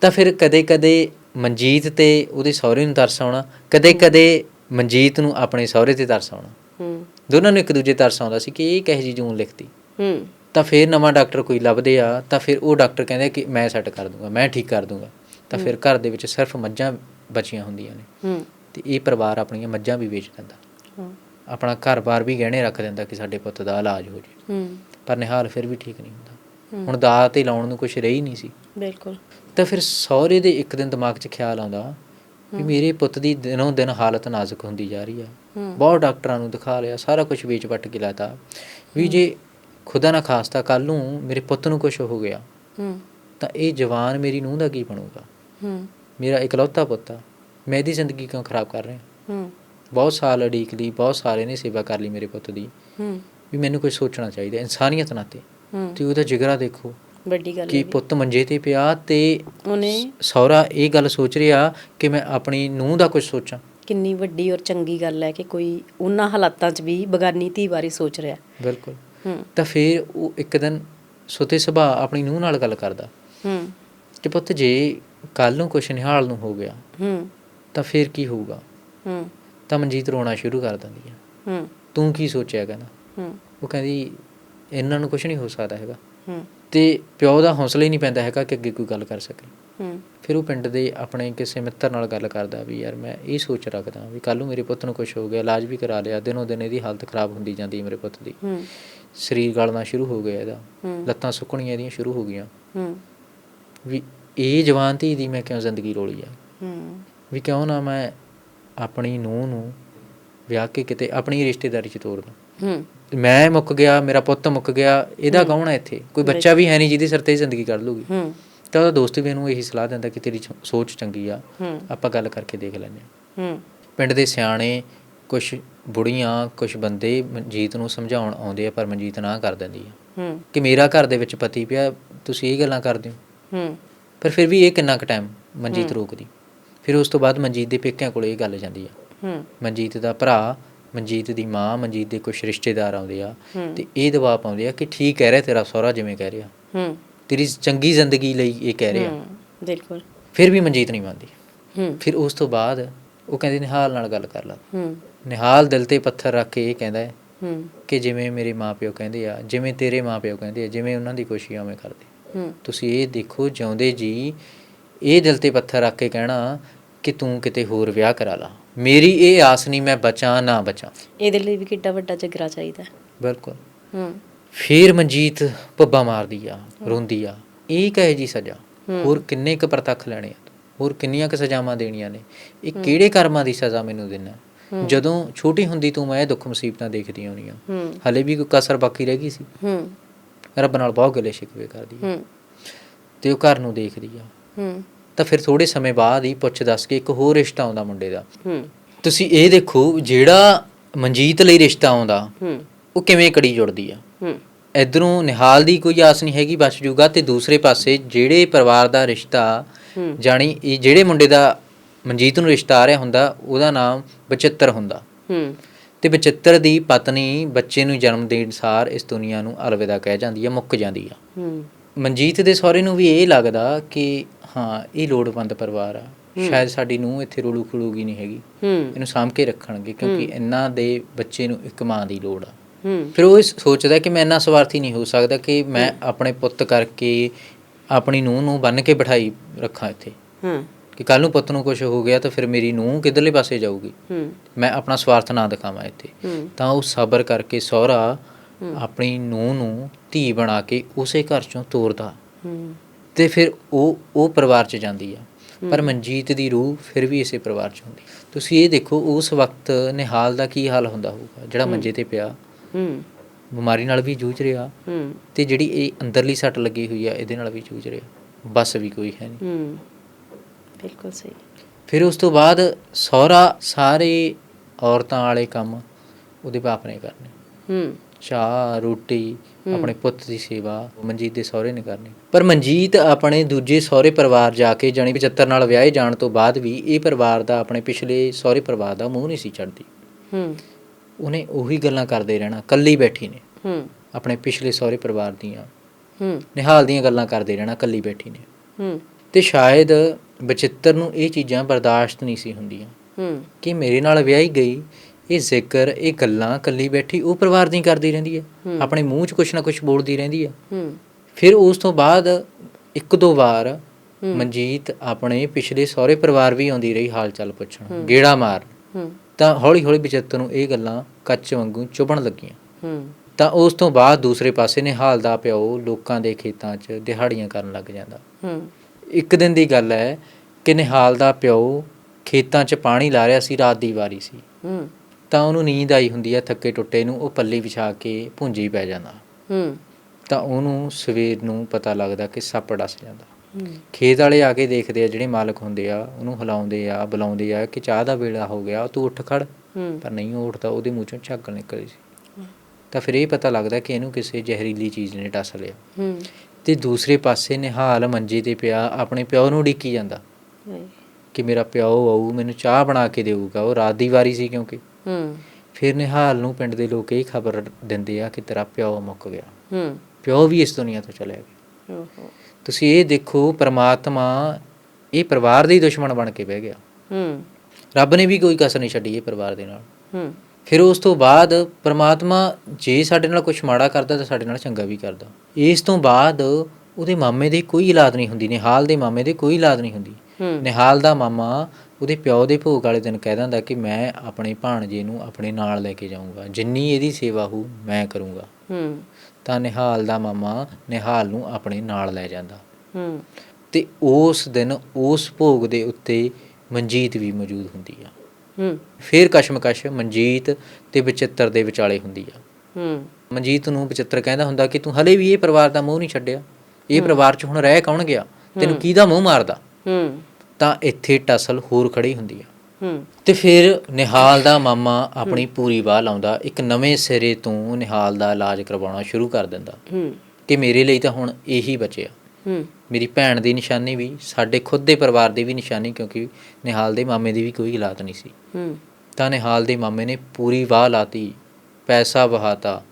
ਤਾਂ ਫਿਰ ਕਦੇ-ਕਦੇ ਮਨਜੀਤ ਤੇ ਉਹਦੇ ਸਹੁਰੇ ਨੂੰ ਤਰਸ ਆਉਣਾ ਕਦੇ-ਕਦੇ ਮਨਜੀਤ ਨੂੰ ਆਪਣੇ ਸਹੁਰੇ ਤੇ ਤਰਸ ਆਉਣਾ। ਹੂੰ। ਦੋਨਾਂ ਨੂੰ ਇੱਕ ਦੂਜੇ ਤਰਸ ਆਉਂਦਾ ਸੀ ਕਿ ਇਹ ਕਹੇ ਜੀ ਜੂਨ ਲਿਖਤੀ। ਹੂੰ। ਤਾਂ ਫਿਰ ਨਵਾਂ ਡਾਕਟਰ ਕੋਈ ਲੱਭਦੇ ਆ ਤਾਂ ਫਿਰ ਉਹ ਡਾਕਟਰ ਕਹਿੰਦੇ ਕਿ ਮੈਂ ਸੈੱਟ ਕਰ ਦੂੰਗਾ ਮੈਂ ਠੀਕ ਕਰ ਦੂੰਗਾ। ਤਾਂ ਫਿਰ ਘਰ ਦੇ ਵਿੱਚ ਸਿਰਫ ਮੱਝਾਂ ਬਚੀਆਂ ਹੁੰਦੀਆਂ ਨੇ। ਹੂੰ। ਤੇ ਇਹ ਪਰਿਵਾਰ ਆਪਣੀਆਂ ਮੱਝਾਂ ਵੀ ਵੇਚ ਦਿੰਦਾ। ਆਪਣਾ ਘਰ-ਬਾਰ ਵੀ ਗਹਿਣੇ ਰੱਖ ਦਿੰਦਾ ਕਿ ਸਾਡੇ ਪੁੱਤ ਦਾ ਇਲਾਜ ਹੋ ਜੇ। ਪਰ ਨਿਹਾਲ ਫਿਰ ਵੀ ਠੀਕ ਨਹੀਂ ਹੁੰਦਾ। ਹੁਣ ਦਾਅ ਤੇ ਲਾਉਣ ਨੂੰ ਕੁਝ ਰਹੀ ਨਹੀਂ ਸੀ। ਬਿਲਕੁਲ। ਤਾਂ ਫਿਰ ਸਹੁਰੇ ਦੇ ਇੱਕ ਦਿਨ ਦਿਮਾਗ 'ਚ ਖਿਆਲ ਆਉਂਦਾ ਵੀ ਮੇਰੇ ਪੁੱਤ ਦੀ ਦਿਨੋਂ ਦਿਨ ਹਾਲਤ ਨਾਜ਼ੁਕ ਹੁੰਦੀ ਜਾ ਰਹੀ ਆ। ਬਹੁਤ ਡਾਕਟਰਾਂ ਨੂੰ ਦਿਖਾ ਲਿਆ ਸਾਰਾ ਕੁਝ ਵੇਚ ਵੱਟ ਕੇ ਲਾਤਾ। ਵੀ ਜੇ ਖੁਦਾ ਨਾ ਖਾਸਤਾ ਕੱਲ ਨੂੰ ਮੇਰੇ ਪੁੱਤ ਨੂੰ ਕੁਝ ਹੋ ਗਿਆ ਹੂੰ। ਤਾਂ ਇਹ ਜਵਾਨ ਮੇਰੀ ਨੂੰਹ ਦਾ ਕੀ ਬਣੂਗਾ? ਹੂੰ। ਮੇਰਾ ਇਕਲੌਤਾ ਪੁੱਤ ਆ। ਮੈਂ ਇਹਦੀ ਜ਼ਿੰਦਗੀ ਕਿਉਂ ਖਰਾਬ ਕਰ ਰਿਹਾ? ਹੂੰ। ਬਹੁਤ ਸਾਲ ਅਡੀਕ ਲਈ ਬਹੁਤ ਸਾਰੇ ਨੇ ਸੇਵਾ ਕਰ ਲਈ ਮੇਰੇ ਪੁੱਤ ਦੀ। ਹੂੰ। ਵੀ ਮੈਨੂੰ ਕੁਝ ਸੋਚਣਾ ਚਾਹੀਦਾ ਇਨਸਾਨੀਅਤ ਨਾਤੇ ਹੂੰ। ਤੇ ਉਹਦਾ ਜਿਗਰਾ ਦੇਖੋ ਵੱਡੀ ਗੱਲ ਕਿ ਪੁੱਤ ਮੰਜੇ ਤੇ ਪਿਆ ਤੇ ਉਹਨੇ ਸਹੁਰਾ ਇਹ ਗੱਲ ਸੋਚ ਰਿਹਾ ਕਿ ਮੈਂ ਆਪਣੀ ਨੂੰਹ ਦਾ ਕੁਝ ਸੋਚਾਂ। ਕਿੰਨੀ ਵੱਡੀ ਔਰ ਚੰਗੀ ਗੱਲ ਹੈ ਕਿ ਕੋਈ ਉਹਨਾਂ ਹਾਲਾਤਾਂ 'ਚ ਵੀ ਬਗਾਨੀ ਧੀ ਬਾਰੇ ਸੋਚ ਰਿਹਾ। ਬਿਲਕੁਲ। ਹੂੰ। ਤਾਂ ਫਿਰ ਉਹ ਇੱਕ ਦਿਨ ਸੁਤੇ ਸੁਭਾ ਆਪਣੀ ਨੂੰਹ ਨਾਲ ਗੱਲ ਕਰਦਾ। ਹੂੰ। ਕਿ ਪੁੱਤ ਜੇ ਕੱਲ ਨੂੰ ਕੁਛ ਨਿਹਾਲ ਨੂੰ ਹੋ ਗਿਆ ਹੂੰ। ਤਾਂ ਫਿਰ ਕੀ ਹੋਊਗਾ? ਹੂੰ। ਤਾਂ ਮਨਜੀਤ ਰੋਣਾ ਸ਼ੁਰੂ ਕਰ ਦਿੰਦੀ ਆ। ਹੂੰ। ਤੂੰ ਕੀ ਸੋਚਿਆ ਕਹਿੰਦਾ? ਹੂੰ। ਉਹ ਕਹਿੰਦੀ ਇਹਨਾਂ ਨੂੰ ਕੁਝ ਨਹੀਂ ਹੋ ਸਕਦਾ ਹੈਗਾ। ਹੂੰ। ਤੇ ਪਿਓ ਦਾ ਹੌਸਲਾ ਹੀ ਨਹੀਂ ਪੈਂਦਾ ਹੈਗਾ ਕਿ ਅੱਗੇ ਕੋਈ ਗੱਲ ਕਰ ਸਕੇ। ਹੂੰ। ਫਿਰ ਉਹ ਪਿੰਡ ਦੇ ਆਪਣੇ ਕਿਸੇ ਮਿੱਤਰ ਨਾਲ ਗੱਲ ਕਰਦਾ ਵੀ ਯਾਰ ਮੈਂ ਇਹ ਸੋਚ ਰੱਖਦਾ ਵੀ ਕੱਲ ਨੂੰ ਮੇਰੇ ਪੁੱਤ ਨੂੰ ਕੁਝ ਹੋ ਗਿਆ ਇਲਾਜ ਵੀ ਕਰਾ ਲਿਆ ਦਿਨੋਂ ਦਿਨ ਇਹਦੀ ਹਾਲਤ ਖਰਾਬ ਹੁੰਦੀ ਜਾਂਦੀ ਮੇਰੇ ਪੁੱਤ ਦੀ। ਹੂੰ। ਸਰੀਰ ਗਲਣਾ ਸ਼ੁਰੂ ਹੋ ਗਿਆ ਇਹਦਾ। ਲੱਤਾਂ ਸੁੱਕਣੀਆਂ ਇਹਦੀਆਂ ਸ਼ੁਰੂ ਹੋ ਗਈਆਂ। ਹੂੰ। ਵੀ ਇਹ ਜਵਾਨ ਧੀ ਦੀ ਮੈਂ ਕਿਉਂ ਜ਼ਿੰਦਗੀ ਰੋਲੀ ਆ? ਹੂੰ। ਵੀ ਕਿਉਂ ਨਾ ਮੈਂ ਆਪਣੀ ਨੂੰਹ ਨੂੰ ਵਿਆਹ ਕੇ ਕਿਤੇ ਆਪਣੀ ਰਿਸ਼ਤੇਦਾਰੀ 'ਚ ਤੋਰ ਦਾਂ। ਹੂੰ। ਮੈਂ ਮੁੱਕ ਗਿਆ ਮੇਰਾ ਪੁੱਤ ਮੁੱਕ ਗਿਆ ਇਹਦਾ ਕੌਣ ਹੈ ਇੱਥੇ? ਕੋਈ ਬੱਚਾ ਵੀ ਹੈ ਨਹੀਂ ਜਿਹਦੀ ਸਿਰ ਤੇ ਜ਼ਿੰਦਗੀ ਕੱਢ ਲੂਗੀ। ਹੂੰ। ਤਾਂ ਉਹਦਾ ਦੋਸਤ ਵੀ ਇਹਨੂੰ ਇਹੀ ਸਲਾਹ ਦਿੰਦਾ ਕਿ ਤੇਰੀ ਸੋਚ ਚੰਗੀ ਆ ਹੂੰ। ਆਪਾਂ ਗੱਲ ਕਰਕੇ ਦੇਖ ਲੈਂਦੇ ਹਾਂ। ਹੂੰ। ਪਿੰਡ ਦੇ ਸਿਆਣੇ ਕੁਝ ਬੁੜੀਆਂ ਕੁਝ ਬੰਦੇ ਮਨਜੀਤ ਨੂੰ ਸਮਝਾਉਣ ਆਉਂਦੇ ਆ ਪਰ ਮਨਜੀਤ ਨਾ ਕਰ ਦਿੰਦੀ ਆ। ਹੂੰ। ਕਿ ਮੇਰਾ ਘਰ ਦੇ ਵਿੱਚ ਪਤੀ ਪਿਆ ਤੁਸੀਂ ਇਹ ਗੱਲਾਂ ਕਰਦੇ ਹੋ। ਹੂੰ। ਪਰ ਫਿਰ ਵੀ ਇਹ ਕਿੰਨਾ ਕੁ ਟਾਈਮ ਮਨਜੀਤ ਰੋਕਦੀ? ਫਿਰ ਉਸ ਤੋਂ ਬਾਅਦ ਮਨਜੀਤ ਦੇ ਪੇਕਿਆਂ ਕੋਲੇ ਇਹ ਗੱਲ ਜਾਂਦੀ ਆ। ਹੂੰ। ਮਨਜੀਤ ਦਾ ਭਰਾ ਮਨਜੀਤ ਦੀ ਮਾਂ ਮਨਜੀਤ ਦੇ ਕੁਝ ਰਿਸ਼ਤੇਦਾਰ ਆਉਂਦੇ ਆ ਤੇ ਇਹ ਦਬਾਅ ਪਾਉਂਦੇ ਆ ਕਿ ਠੀਕ ਕਹਿ ਰਿਹਾ ਤੇਰਾ ਸਹੁਰਾ ਜਿਵੇਂ ਕਹਿ ਰਿਹਾ। ਹੂੰ। ਤੇਰੀ ਚੰਗੀ ਜ਼ਿੰਦਗੀ ਲਈ ਇਹ ਕਹਿ ਰਿਹਾ। ਬਿਲਕੁਲ। ਫਿਰ ਵੀ ਮਨਜੀਤ ਨਹੀਂ ਮੰਨਦੀ। ਹੂੰ। ਫਿਰ ਉਸ ਤੋਂ ਬਾਅਦ ਉਹ ਕਹਿੰਦੀ ਨਿਹਾਲ ਨਾਲ ਗੱਲ ਕਰ ਲਾ। ਹੂੰ। ਨਿਹਾਲ ਦਿਲ ਤੇ ਪੱਥਰ ਰੱਖ ਕੇ ਇਹ ਕਹਿੰਦਾ ਹੈ ਹੂੰ। ਕਿ ਜਿਵੇਂ ਮੇਰੇ ਮਾਪਿਓ ਕਹਿੰਦੇ ਆ ਜਿਵੇਂ ਤੇਰੇ ਮਾਪਿਓ ਕਹਿੰਦੇ ਆ ਜਿਵੇਂ ਉਹਨਾਂ ਦੀ ਖੁਸ਼ੀ ਆ ਉਵੇਂ ਕਰਦੇ। ਹੂੰ। ਤੁਸੀਂ ਇਹ ਦੇਖੋ ਜਿਉਂਦੇ ਜੀ ਇਹ ਦਿਲ ਤੇ ਪੱਥਰ ਰੱਖ ਕੇ ਕਹਿਣਾ ਕਿ ਤੂੰ ਕਿਤੇ ਹੋਰ ਵਿਆਹ ਕਰਾ ਲਾ। ਮੇਰੀ ਇਹ ਆਸ ਨਹੀਂ ਮੈਂ ਬਚਾਂ ਨਾ ਬਚਾਂ। ਇਹਦੇ ਲਈ ਵੀ ਕਿੱਡਾ ਵੱਡਾ ਜਗਰਾ ਚਾਹੀਦਾ। ਬਿਲਕੁਲ। ਹੂੰ। ਫੇਰ ਮਨਜੀਤ ਪੱਬਾ ਮਾਰਦੀ ਆ ਰੋਂਦੀ ਆ। ਇਹ ਕਹੇ ਜੀ ਸਜ਼ਾ। ਹੋਰ ਕਿੰਨੇ ਕੁ ਪ੍ਰਤੱਖ ਲੈਣੇ ਆ। ਹੋਰ ਕਿੰਨੀਆਂ ਕੁ ਸਜ਼ਾਵਾਂ ਦੇਣੀਆਂ ਨੇ। ਇਹ ਕਿਹੜੇ ਕਰਮਾਂ ਦੀ ਸਜ਼ਾ ਮੈਨੂੰ ਦੇਣਾ ਜਦੋਂ ਛੋਟੀ ਹੁੰਦੀ ਤੂੰ ਮੈਂ ਇਹ ਦੁੱਖ ਮੁਸੀਬਤਾਂ ਦੇਖਦੀ ਆਉਣੀ ਆ। ਹਲੇ ਵੀ ਕੋਈ ਕਸਰ ਬਾਕੀ ਰਹਿ ਗਈ ਸੀ। ਹੂੰ। ਰੱਬ ਨਾਲ ਬਹੁਤ ਗਲੇ ਸ਼ਿਕਵੇ ਕਰਦੀ ਆ। ਹੂੰ। ਤੇ ਉਹ ਘਰ ਨੂੰ ਦੇਖਦੀ ਆ। ਹੂੰ। ਤਾਂ ਫਿਰ ਥੋੜੇ ਸਮੇਂ ਬਾਅਦ ਹੀ ਪੁੱਛ ਦੱਸ ਕੇ ਇੱਕ ਹੋਰ ਰਿਸ਼ਤਾ ਆਉਂਦਾ ਮੁੰਡੇ ਦਾ। ਹੂੰ। ਤੁਸੀਂ ਇਹ ਦੇਖੋ ਜਿਹੜਾ ਮਨਜੀਤ ਲਈ ਰਿਸ਼ਤਾ ਆਉਂਦਾ ਹੂੰ। ਉਹ ਕਿਵੇਂ ਕੜੀ ਜੁੜਦੀ ਆ? ਹੂੰ। ਇਧਰੋਂ ਨਿਹਾਲ ਦੀ ਕੋਈ ਆਸ ਨਹੀਂ ਹੈਗੀ ਬਚ ਜੂਗਾ ਤੇ ਦੂਸਰੇ ਪਾਸੇ ਜਿਹੜੇ ਪਰਿਵਾਰ ਦਾ ਰਿਸ਼ਤਾ ਹੂੰ। ਜਾਣੀ ਇਹ ਜਿਹੜੇ ਮੁੰਡੇ ਦਾ ਮਨਜੀਤ ਨੂੰ ਰਿਸ਼ਤਾ ਆ ਰਿਹਾ ਹੁੰਦਾ ਉਹਦਾ ਨਾਮ ਬਚਿੱਤਰ ਹੁੰਦਾ। ਹੂੰ। ਤੇ ਬਚਿੱਤਰ ਦੀ ਪਤਨੀ ਬੱਚੇ ਨੂੰ ਜਨਮ ਦੇਣ ਸਾਰ ਇਸ ਦੁਨੀਆ ਨੂੰ ਅਲਵਿਦਾ ਕਹਿ ਜਾਂਦੀ ਹੈ ਮੁੱਕ ਜਾਂਦੀ ਆ। ਹੂੰ। ਮਨਜੀਤ ਦੇ ਸਹੁਰੇ ਨੂੰ ਵੀ ਇਹ ਲੱਗਦਾ ਕਿ ਹਾਂ ਇਹ ਲੋੜਵੰਦ ਪਰਿਵਾਰ ਆ। ਸ਼ਾਇਦ ਸਾਡੀ ਨੂੰ ਇੱਥੇ ਰੋਲੂ ਖਲੂਗੀ ਨਹੀਂ ਹੈਗੀ। ਇਹਨੂੰ ਸਾਂਭ ਕੇ ਰੱਖਣਗੇ ਕਿਉਂਕਿ ਇਹਨਾਂ ਦੇ ਬੱਚੇ ਨੂੰ ਇੱਕ ਮਾਂ ਦੀ ਲੋੜ ਆ। ਫਿਰ ਉਹ ਇਹ ਸੋਚਦਾ ਕਿ ਮੈਂ ਇੰਨਾ ਸਵਾਰਥੀ ਨਹੀਂ ਹੋ ਸਕਦਾ ਕਿ ਮੈਂ ਆਪਣੇ ਪੁੱਤ ਕਰਕੇ ਆਪਣੀ ਨੂੰਹ ਨੂੰ ਬੰਨ ਕੇ ਬਿਠਾਈ ਰੱਖਾਂ ਇੱਥੇ। ਹਾਂ। ਕਿ ਕੱਲ ਨੂੰ ਪੁੱਤ ਨੂੰ ਕੁਝ ਹੋ ਗਿਆ ਤਾਂ ਫਿਰ ਮੇਰੀ ਨੂੰਹ ਕਿੱਧਰਲੇ ਪਾਸੇ ਜਾਊਗੀ। ਮੈਂ ਆਪਣਾ ਸਵਾਰਥ ਨਾ ਦਿਖਾਵਾਂ ਇੱਥੇ। ਤਾਂ ਉਹ ਸਬਰ ਕਰਕੇ ਸਹੁਰਾ ਆਪਣੀ ਨੂੰਹ ਨੂੰ ਧੀ ਬਣਾ ਕੇ ਉਸੇ ਘਰ ਚੋਂ ਤੋਰਦਾ। ਤੇ ਫਿਰ ਉਹ ਉਹ ਪਰਿਵਾਰ ਚ ਜਾਂਦੀ ਆ। ਪਰ ਮਨਜੀਤ ਦੀ ਰੂਹ ਫਿਰ ਵੀ ਇਸੇ ਪਰਿਵਾਰ 'ਚ ਹੁੰਦੀ। ਤੁਸੀਂ ਇਹ ਦੇਖੋ ਉਸ ਵਕਤ ਨਿਹਾਲ ਦਾ ਕੀ ਹਾਲ ਹੁੰਦਾ ਹੋਊਗਾ ਜਿਹੜਾ ਮੰਜੇ ਤੇ ਪਿਆ। ਹੂੰ। ਬਿਮਾਰੀ ਨਾਲ ਵੀ ਜੂਝ ਰਿਹਾ। ਹੂੰ। ਤੇ ਜਿਹੜੀ ਇਹ ਅੰਦਰਲੀ ਸੱਟ ਲੱਗੀ ਹੋਈ ਆ ਇਹਦੇ ਨਾਲ ਵੀ ਜੂਝ ਰਿਹਾ। ਬਸ ਵੀ ਕੋਈ ਹੈ ਨਹੀਂ। ਹੂੰ। ਬਿਲਕੁਲ ਸਹੀ। ਫਿਰ ਉਸ ਤੋਂ ਬਾਅਦ ਸਹੁਰਾ ਸਾਰੇ ਔਰਤਾਂ ਵਾਲੇ ਕੰਮ ਉਹਦੇ ਬਾਪ ਨੇ ਕਰਨੇ। ਹੂੰ। ਚਾਹ ਰੋਟੀ ਆਪਣੇ ਪੁੱਤ ਦੀ ਸੇਵਾ ਮਨਜੀਤ ਦੇ ਸਹੁਰੇ ਨੇ ਕਰਨੀ। ਪਰ ਮਨਜੀਤ ਆਪਣੇ ਦੂਜੇ ਸਹੁਰੇ ਪਰਿਵਾਰ ਜਾ ਕੇ ਜਾਣੀ 75 ਨਾਲ ਵਿਆਹੇ ਜਾਣ ਤੋਂ ਬਾਅਦ ਵੀ ਇਹ ਪਰਿਵਾਰ ਦਾ ਆਪਣੇ ਪਿਛਲੇ ਸਹੁਰੇ ਪਰਿਵਾਰ ਦਾ ਮੂੰਹ ਨਹੀਂ ਸੀ ਛੱਡਦੀ ਹੂੰ। ਉਹਨੇ ਉਹੀ ਗੱਲਾਂ ਕਰਦੇ ਰਹਿਣਾ ਕੱਲੀ ਬੈਠੀ ਨੇ। ਹੂੰ। ਆਪਣੇ ਪਿਛਲੇ ਸਹੁਰੇ ਪਰਿਵਾਰ ਦੀਆਂ। ਹੂੰ। ਨਿਹਾਲ ਦੀਆਂ ਗੱਲਾਂ ਕਰਦੇ ਰਹਿਣਾ ਕੱਲੀ ਬੈਠੀ ਨੇ। ਹੂੰ। ਤੇ ਸ਼ਾਇਦ ਬਚਿੱਤਰ ਨੂੰ ਇਹ ਚੀਜ਼ਾਂ ਬਰਦਾਸ਼ਤ ਨਹੀਂ ਸੀ ਹੁੰਦੀਆਂ। ਹੂੰ। ਕਿ ਮੇਰੇ ਨਾਲ ਵਿਆਹੀ ਗਈ ਇਹ ਜ਼ਿਕਰ ਇਹ ਗੱਲਾਂ ਕੱਲੀ ਬੈਠੀ ਉਹ ਪਰਿਵਾਰ ਦੀ ਕਰਦੀ ਰਹਿੰਦੀ ਹੈ। ਆਪਣੇ ਮੂੰਹ 'ਚ ਕੁਛ ਨਾ ਕੁਛ ਬੋਲਦੀ ਰਹਿੰਦੀ ਹੈ। ਫਿਰ ਉਸ ਤੋਂ ਬਾਅਦ ਇੱਕ ਦੋ ਵਾਰ ਮਨਜੀਤ ਆਪਣੇ ਪਿਛਲੇ ਸਹੁਰੇ ਪਰਿਵਾਰ ਵੀ ਆਉਂਦੀ ਰਹੀ ਹਾਲ ਚਾਲ ਪੁੱਛਣ ਗੇੜਾ ਮਾਰ। ਤਾਂ ਹੌਲੀ ਹੌਲੀ ਬਚਿੱਤਰ ਨੂੰ ਇਹ ਗੱਲਾਂ ਕੱਚ ਵਾਂਗੂ ਚੁਭਣ ਲੱਗੀਆਂ। ਤਾਂ ਉਸ ਤੋਂ ਬਾਅਦ ਦੂਸਰੇ ਪਾਸੇ ਨਿਹਾਲ ਦਾ ਪਿਓ ਲੋਕਾਂ ਦੇ ਖੇਤਾਂ 'ਚ ਦਿਹਾੜੀਆਂ ਕਰਨ ਲੱਗ ਜਾਂਦਾ। ਇੱਕ ਦਿਨ ਦੀ ਗੱਲ ਹੈ ਕਿ ਨਿਹਾਲ ਦਾ ਪਿਓ ਖੇਤਾਂ 'ਚ ਪਾਣੀ ਲਾ ਰਿਹਾ ਸੀ ਰਾਤ ਦੀ ਵਾਰੀ ਸੀ। ਤਾਂ ਉਹਨੂੰ ਨੀਂਦ ਆਈ ਹੁੰਦੀ ਹੈ ਥੱਕੇ ਟੁੱਟੇ ਨੂੰ ਉਹ ਪੱਲੀ ਵਿਛਾ ਕੇ ਭੁੰਜੀ ਪੈ ਜਾਂਦਾ। ਹੂੰ। ਤਾਂ ਉਹਨੂੰ ਸਵੇਰ ਨੂੰ ਪਤਾ ਲੱਗਦਾ ਕਿ ਸੱਪ ਡਸ ਜਾਂਦਾ। ਹੂੰ। ਖੇਤ ਵਾਲੇ ਆ ਕੇ ਦੇਖਦੇ ਆ ਜਿਹੜੇ ਮਾਲਕ ਹੁੰਦੇ ਆ ਉਹਨੂੰ ਹਿਲਾਉਂਦੇ ਆ ਬੁਲਾਉਂਦੇ ਆ ਕਿ ਚਾਹ ਦਾ ਵੇਲਾ ਹੋ ਗਿਆ ਤੂੰ ਉੱਠ ਖੜ। ਪਰ ਨਹੀਂ ਉਹ ਉੱਠਦਾ ਉਹਦੇ ਮੂੰਹ ਚੋਂ ਝੱਗ ਨਿਕਲੀ ਸੀ। ਤਾਂ ਫਿਰ ਇਹ ਪਤਾ ਲੱਗਦਾ ਕਿ ਇਹਨੂੰ ਕਿਸੇ ਜ਼ਹਿਰੀਲੀ ਚੀਜ਼ ਨੇ ਡਸ ਲਿਆ। ਹੂੰ। ਤੇ ਦੂਸਰੇ ਪਾਸੇ ਨਿਹਾਲ ਮੰਜੇ ਤੇ ਪਿਆ ਆਪਣੇ ਪਿਓ ਨੂੰ ਡਿੱਕੀ ਜਾਂਦਾ। ਕਿ ਮੇਰਾ ਪਿਓ ਆਊ ਮੈਨੂੰ ਚਾਹ ਬਣਾ ਕੇ ਦੇਊਗਾ ਉਹ ਰਾਤ ਦੀ ਵਾਰੀ ਸੀ ਕਿਉਂਕਿ। ਹੂੰ। ਫਿਰ ਨਿਹਾਲ ਨੂੰ ਪਿੰਡ ਦੇ ਲੋਕ ਇਹ ਖਬਰ ਦਿੰਦੇ ਆ ਕਿ ਤੇਰਾ ਪਿਓ ਮੁੱਕ ਗਿਆ। ਹੂੰ। ਪਿਓ ਵੀ ਇਸ ਦੁਨੀਆ ਤੋਂ ਚਲਿਆ ਗਿਆ ਓਹੋ। ਤੁਸੀਂ ਇਹ ਦੇਖੋ ਪ੍ਰਮਾਤਮਾ ਇਹ ਪਰਿਵਾਰ ਦੇ ਹੀ ਦੁਸ਼ਮਣ ਬਣ ਕੇ ਬਹਿ ਗਿਆ। ਹੂੰ। ਰੱਬ ਨੇ ਵੀ ਕੋਈ ਕਸਰ ਨਹੀਂ ਛੱਡੀ ਇਹ ਪਰਿਵਾਰ ਦੇ ਨਾਲ। ਹੂੰ। ਫਿਰ ਉਸ ਤੋਂ ਬਾਅਦ ਪ੍ਰਮਾਤਮਾ ਜੇ ਸਾਡੇ ਨਾਲ ਕੁਝ ਮਾੜਾ ਕਰਦਾ ਤਾਂ ਸਾਡੇ ਨਾਲ ਚੰਗਾ ਵੀ ਕਰਦਾ। ਇਸ ਤੋਂ ਬਾਅਦ ਉਹਦੇ ਮਾਮੇ ਦੀ ਕੋਈ ਔਲਾਦ ਨਹੀਂ ਹੁੰਦੀ ਨਿਹਾਲ ਦੇ ਮਾਮੇ ਦੀ ਕੋਈ ਔਲਾਦ ਨਹੀਂ ਹੁੰਦੀ। ਨਿਹਾਲ ਦਾ ਮਾਮਾ ਉਹਦੇ ਪਿਓ ਦੇ ਭੋਗ ਵਾਲੇ ਦਿਨ ਕਹਿ ਦਿੰਦਾ ਕਿ ਮੈਂ ਆਪਣੇ ਭਾਣਜੇ ਨੂੰ ਆਪਣੇ ਨਾਲ ਲੈ ਕੇ ਜਾਊਂਗਾ। ਜਿੰਨੀ ਇਹਦੀ ਸੇਵਾ ਹੋ ਮੈਂ ਕਰੂੰਗਾ। ਹੂੰ। ਤਾਂ ਨਿਹਾਲ ਦਾ ਮਾਮਾ ਨਿਹਾਲ ਨੂੰ ਆਪਣੇ ਨਾਲ ਲੈ ਜਾਂਦਾ। ਹੂੰ। ਤੇ ਉਸ ਦਿਨ ਉਸ ਭੋਗ ਦੇ ਉੱਤੇ ਮਨਜੀਤ ਵੀ ਮੌਜੂਦ ਹੁੰਦੀ ਆ। ਹੂੰ। ਫਿਰ ਕਸ਼ਮਕਸ਼ ਮਨਜੀਤ ਤੇ ਬਚਿੱਤਰ ਦੇ ਵਿਚਾਲੇ ਹੁੰਦੀ ਆ। ਹੂੰ। ਮਨਜੀਤ ਨੂੰ ਬਚਿੱਤਰ ਕਹਿੰਦਾ ਹੁੰਦਾ ਕਿ ਤੂੰ ਹਲੇ ਵੀ ਇਹ ਪਰਿਵਾਰ ਦਾ ਮੂੰਹ ਨਹੀਂ ਛੱਡਿਆ। ਇਹ ਪਰਿਵਾਰ 'ਚ ਹੁਣ ਰਹਿ ਕੌਣ ਗਿਆ? ਤੈਨੂੰ ਕਿਹਦਾ ਮੂੰਹ ਮਾਰਦਾ? ਹੂੰ। ਤਾਂ ਇੱਥੇ ਟਸਲ ਹੋਰ ਖੜੀ ਹੁੰਦੀ ਆ। ਹੂੰ। ਤੇ ਫਿਰ ਨਿਹਾਲ ਦਾ ਮਾਮਾ ਆਪਣੀ ਪੂਰੀ ਵਾਹ ਲਾਉਂਦਾ ਇੱਕ ਨਵੇਂ ਸਿਰੇ ਤੋਂ ਨਿਹਾਲ ਦਾ ਇਲਾਜ ਕਰਵਾਉਣਾ ਸ਼ੁਰੂ ਕਰ ਦਿੰਦਾ। ਹੂੰ। ਕਿ ਮੇਰੇ ਲਈ ਤਾਂ ਹੁਣ ਇਹੀ ਬਚਿਆ। ਹੂੰ। ਮੇਰੀ ਭੈਣ ਦੀ ਨਿਸ਼ਾਨੀ ਵੀ ਸਾਡੇ ਖੁਦ ਦੇ ਪਰਿਵਾਰ ਦੀ ਵੀ ਨਿਸ਼ਾਨੀ ਕਿਉਂਕਿ ਨਿਹਾਲ ਦੇ ਮਾਮੇ ਦੀ ਵੀ ਕੋਈ ਔਲਾਦ ਨਹੀਂ ਸੀ। ਹੂੰ। ਤਾਂ ਨਿਹਾਲ ਦੇ ਮਾਮੇ ਨੇ ਪੂਰੀ ਵਾਹ ਲਾਤੀ ਪੈਸਾ ਵਹਾਤਾ।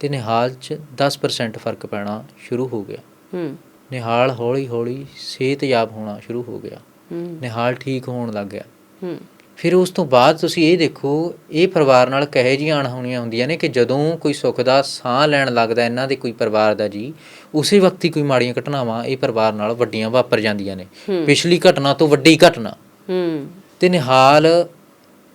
ਤੇ ਨਿਹਾਲ 'ਚ 10% ਫ਼ਰਕ ਪੈਣਾ ਸ਼ੁਰੂ ਹੋ ਗਿਆ। ਹੂੰ। ਨਿਹਾਲ ਹੌਲੀ ਹੌਲੀ ਸਿਹਤਯਾਬ ਹੋਣਾ ਸ਼ੁਰੂ ਹੋ ਗਿਆ। ਹੂੰ ਨਿਹਾਲ ਠੀਕ ਹੋਣ ਲੱਗ ਗਿਆ। ਹੂੰ। ਫਿਰ ਉਸ ਤੋਂ ਬਾਅਦ ਤੁਸੀਂ ਇਹ ਦੇਖੋ ਇਹ ਪਰਿਵਾਰ ਨਾਲ ਕਹੇ ਜੀਆਂ ਅਣਹੋਣੀਆਂ ਹੁੰਦੀਆਂ ਨੇ ਕਿ ਜਦੋਂ ਕੋਈ ਸੁੱਖ ਦਾ ਸਾਹ ਲੈਣ ਲੱਗਦਾ ਇਹਨਾਂ ਦੇ ਕੋਈ ਪਰਿਵਾਰ ਦਾ ਜੀ ਉਸੇ ਵਕਤ ਹੀ ਕੋਈ ਮਾੜੀਆਂ ਘਟਨਾਵਾਂ ਇਹ ਪਰਿਵਾਰ ਨਾਲ ਵੱਡੀਆਂ ਵਾਪਰ ਜਾਂਦੀਆਂ ਨੇ। ਪਿਛਲੀ ਘਟਨਾ ਤੋਂ ਵੱਡੀ ਘਟਨਾ। ਹੂੰ। ਤੇ ਨਿਹਾਲ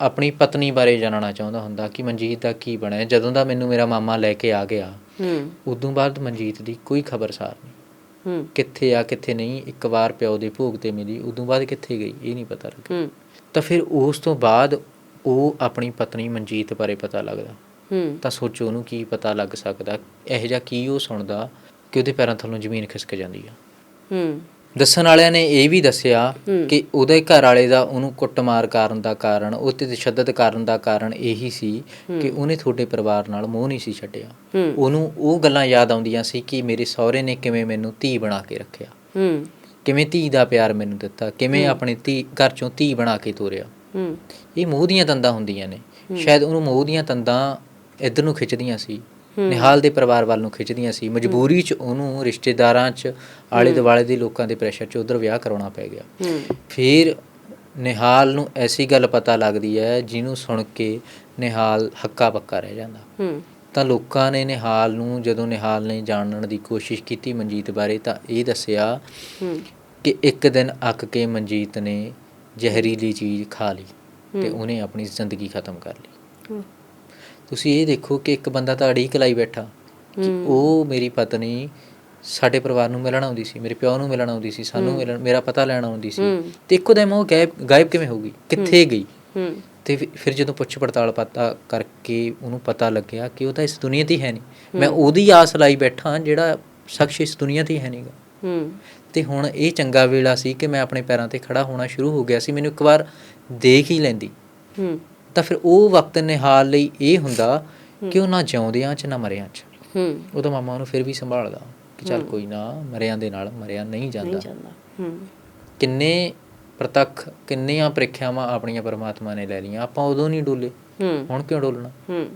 ਆਪਣੀ ਪਤਨੀ ਬਾਰੇ ਜਾਣਨਾ ਚਾਹੁੰਦਾ ਹੁੰਦਾ ਕਿ ਮਨਜੀਤ ਦਾ ਕੀ ਬਣਿਆ। ਜਦੋਂ ਦਾ ਮੈਨੂੰ ਮੇਰਾ ਮਾਮਾ ਲੈ ਕੇ ਆ ਗਿਆ ਹੂੰ। ਉਦੋਂ ਬਾਅਦ ਮਨਜੀਤ ਦੀ ਕੋਈ ਖਬਰਸਾਰ ਨਹੀਂ। ਹੂੰ। ਕਿੱਥੇ ਆ ਕਿੱਥੇ ਨਹੀਂ ਇੱਕ ਵਾਰ ਪਿਓ ਦੇ ਭੋਗ ਤੇ ਮਿਲੀ ਉਦੋਂ ਬਾਅਦ ਕਿੱਥੇ ਗਈ ਇਹ ਨਹੀਂ ਪਤਾ ਲੱਗਾ ਹੂੰ। ਤਾਂ ਫਿਰ ਉਸ ਤੋਂ ਬਾਅਦ ਉਹ ਆਪਣੀ ਪਤਨੀ ਮਨਜੀਤ ਬਾਰੇ ਪਤਾ ਲੱਗਦਾ। ਹੂੰ। ਤਾਂ ਸੋਚੋ ਉਹਨੂੰ ਕੀ ਪਤਾ ਲੱਗ ਸਕਦਾ ਇਹੋ ਜਿਹਾ ਕੀ ਉਹ ਸੁਣਦਾ ਕਿ ਉਹਦੇ ਪੈਰਾਂ ਥੱਲੋਂ ਜ਼ਮੀਨ ਖਿਸਕ ਜਾਂਦੀ ਆ। ਹੂੰ। ਦੱਸਣ ਵਾਲਿਆਂ ਨੇ ਇਹ ਵੀ ਦੱਸਿਆ। ਕਿ ਉਹਦੇ ਘਰ ਵਾਲੇ ਦਾ ਉਹਨੂੰ ਕੁੱਟਮਾਰ ਕਰਨ ਦਾ ਕਾਰਨ ਉਹ ਤੇ ਤਸ਼ੱਦਦ ਕਰਨ ਦਾ ਕਾਰਨ ਇਹੀ ਸੀ ਕਿ ਉਹਨੇ ਤੁਹਾਡੇ ਪਰਿਵਾਰ ਨਾਲ ਮੋਹ ਨਹੀਂ ਸੀ ਛੱਡਿਆ। ਉਹਨੂੰ ਉਹ ਗੱਲਾਂ ਯਾਦ ਆਉਂਦੀਆਂ ਸੀ ਕਿ ਮੇਰੇ ਸਹੁਰੇ ਨੇ ਕਿਵੇਂ ਮੈਨੂੰ ਧੀ ਬਣਾ ਕੇ ਰੱਖਿਆ। ਕਿਵੇਂ ਧੀ ਦਾ ਪਿਆਰ ਮੈਨੂੰ ਦਿੱਤਾ ਕਿਵੇਂ ਆਪਣੀ ਧੀ ਘਰ ਚੋਂ ਧੀ ਬਣਾ ਕੇ ਤੋਰਿਆ। ਇਹ ਮੋਹ ਦੀਆਂ ਤੰਦਾਂ ਹੁੰਦੀਆਂ ਨੇ। ਸ਼ਾਇਦ ਉਹਨੂੰ ਮੋਹ ਦੀਆਂ ਤੰਦਾਂ ਇੱਧਰ ਨੂੰ ਖਿੱਚਦੀਆਂ ਸੀ। ਨਿਹਾਲ ਦੇ ਪਰਿਵਾਰ ਵੱਲ ਨੂੰ ਖਿੱਚਦੀਆਂ ਸੀ। ਮਜਬੂਰੀ 'ਚ ਉਹਨੂੰ ਰਿਸ਼ਤੇਦਾਰਾਂ 'ਚ ਆਲੇ ਦੁਆਲੇ ਦੇ ਲੋਕਾਂ ਦੇ ਪ੍ਰੈਸ਼ਰ 'ਚ ਉਧਰ ਵਿਆਹ ਕਰਾਉਣਾ ਪੈ ਗਿਆ। ਫਿਰ ਨਿਹਾਲ ਨੂੰ ਐਸੀ ਗੱਲ ਪਤਾ ਲੱਗਦੀ ਹੈ ਜਿਹਨੂੰ ਸੁਣ ਕੇ ਨਿਹਾਲ ਹੱਕਾ ਬੱਕਾ ਰਹਿ ਜਾਂਦਾ। ਤਾਂ ਲੋਕਾਂ ਨੇ ਨਿਹਾਲ ਨੂੰ ਜਦੋਂ ਨਿਹਾਲ ਨੇ ਜਾਣਨ ਦੀ ਕੋਸ਼ਿਸ਼ ਕੀਤੀ ਮਨਜੀਤ ਬਾਰੇ ਤਾਂ ਇਹ ਦੱਸਿਆ ਕਿ ਇੱਕ ਦਿਨ ਅੱਕ ਕੇ ਮਨਜੀਤ ਨੇ ਜ਼ਹਿਰੀਲੀ ਚੀਜ਼ ਖਾ ਲਈ ਤੇ ਉਹਨੇ ਆਪਣੀ ਜ਼ਿੰਦਗੀ ਖਤਮ ਕਰ ਲਈ। ਤੁਸੀਂ ਇਹ ਦੇਖੋ ਕਿ ਇੱਕ ਬੰਦਾ ਤਾਂ ਅੜੀਕ ਲਾਈ ਬੈਠਾ ਕਿ ਉਹ ਮੇਰੀ ਪਤਨੀ ਸਾਡੇ ਪਰਿਵਾਰ ਨੂੰ ਮਿਲਣ ਆਉਂਦੀ ਸੀ ਮੇਰੇ ਪਿਓ ਨੂੰ ਮਿਲਣ ਆਉਂਦੀ ਸੀ ਸਾਨੂੰ ਮਿਲਣ ਮੇਰਾ ਪਤਾ ਲੈਣ ਆਉਂਦੀ ਸੀ ਹੂੰ। ਤੇ ਇੱਕੋ ਦਮ ਉਹ ਗਾਇਬ ਗਾਇਬ ਕਿਵੇਂ ਹੋਊਗੀ ਕਿੱਥੇ ਗਈ? ਹੂੰ। ਤੇ ਫਿਰ- ਜਦੋਂ ਪੁੱਛ ਪੜਤਾਲ ਪਤਾ ਕਰਕੇ ਉਹਨੂੰ ਪਤਾ ਲੱਗਿਆ ਕਿ ਉਹ ਤਾਂ ਇਸ ਦੁਨੀਆ ਤੇ ਹੀ ਹੈ ਨਹੀਂ। ਮੈਂ ਉਹਦੀ ਆਸ ਲਾਈ ਬੈਠਾ ਜਿਹੜਾ ਸ਼ਖਸ ਇਸ ਦੁਨੀਆ ਤੇ ਹੀ ਹੈ ਨਹੀਂਗਾ ਹੂੰ। ਤੇ ਹੁਣ ਇਹ ਚੰਗਾ ਵੇਲਾ ਸੀ ਕਿ ਮੈਂ ਆਪਣੇ ਪੈਰਾਂ ਤੇ ਖੜਾ ਹੋਣਾ ਸ਼ੁਰੂ ਹੋ ਗਿਆ ਸੀ ਮੈਨੂੰ ਇੱਕ ਵਾਰ ਦੇਖ ਹੀ ਲੈਂਦੀ। ਹੂੰ। ਤਾਂ ਫਿਰ ਉਹ ਵਕਤ ਨਿਹਾਲ ਲਈ ਇਹ ਹੁੰਦਾ ਕਿ ਉਹ ਨਾ ਜਿਉਂਦਿਆਂ ਚ ਨਾ ਮਰਿਆਂ ਚ। ਹੂੰ। ਉਹਦਾ ਮਾਮਾ ਉਹਨੂੰ ਫਿਰ ਵੀ ਸੰਭਾਲਦਾ ਕਿ ਚੱਲ ਕੋਈ ਨਾ ਮਰਿਆਂ ਦੇ ਨਾਲ ਮਰਿਆ ਨਹੀਂ ਨਹੀਂ ਜਾਂਦਾ। ਜਾਂਦਾ। ਹੂੰ। ਕਿੰਨੇ ਪ੍ਰਤੱਖ ਕਿੰਨੀਆਂ ਪ੍ਰੀਖਿਆਵਾਂ ਆਪਣੀਆਂ ਪਰਮਾਤਮਾ ਨੇ ਲੈ ਲਈਆਂ। ਆਪਾਂ ਉਦੋਂ ਨਹੀਂ ਡੋਲੇ। ਹੂੰ। ਹੁਣ ਕਿਉਂ ਡੋਲਣਾ? ਹੂੰ।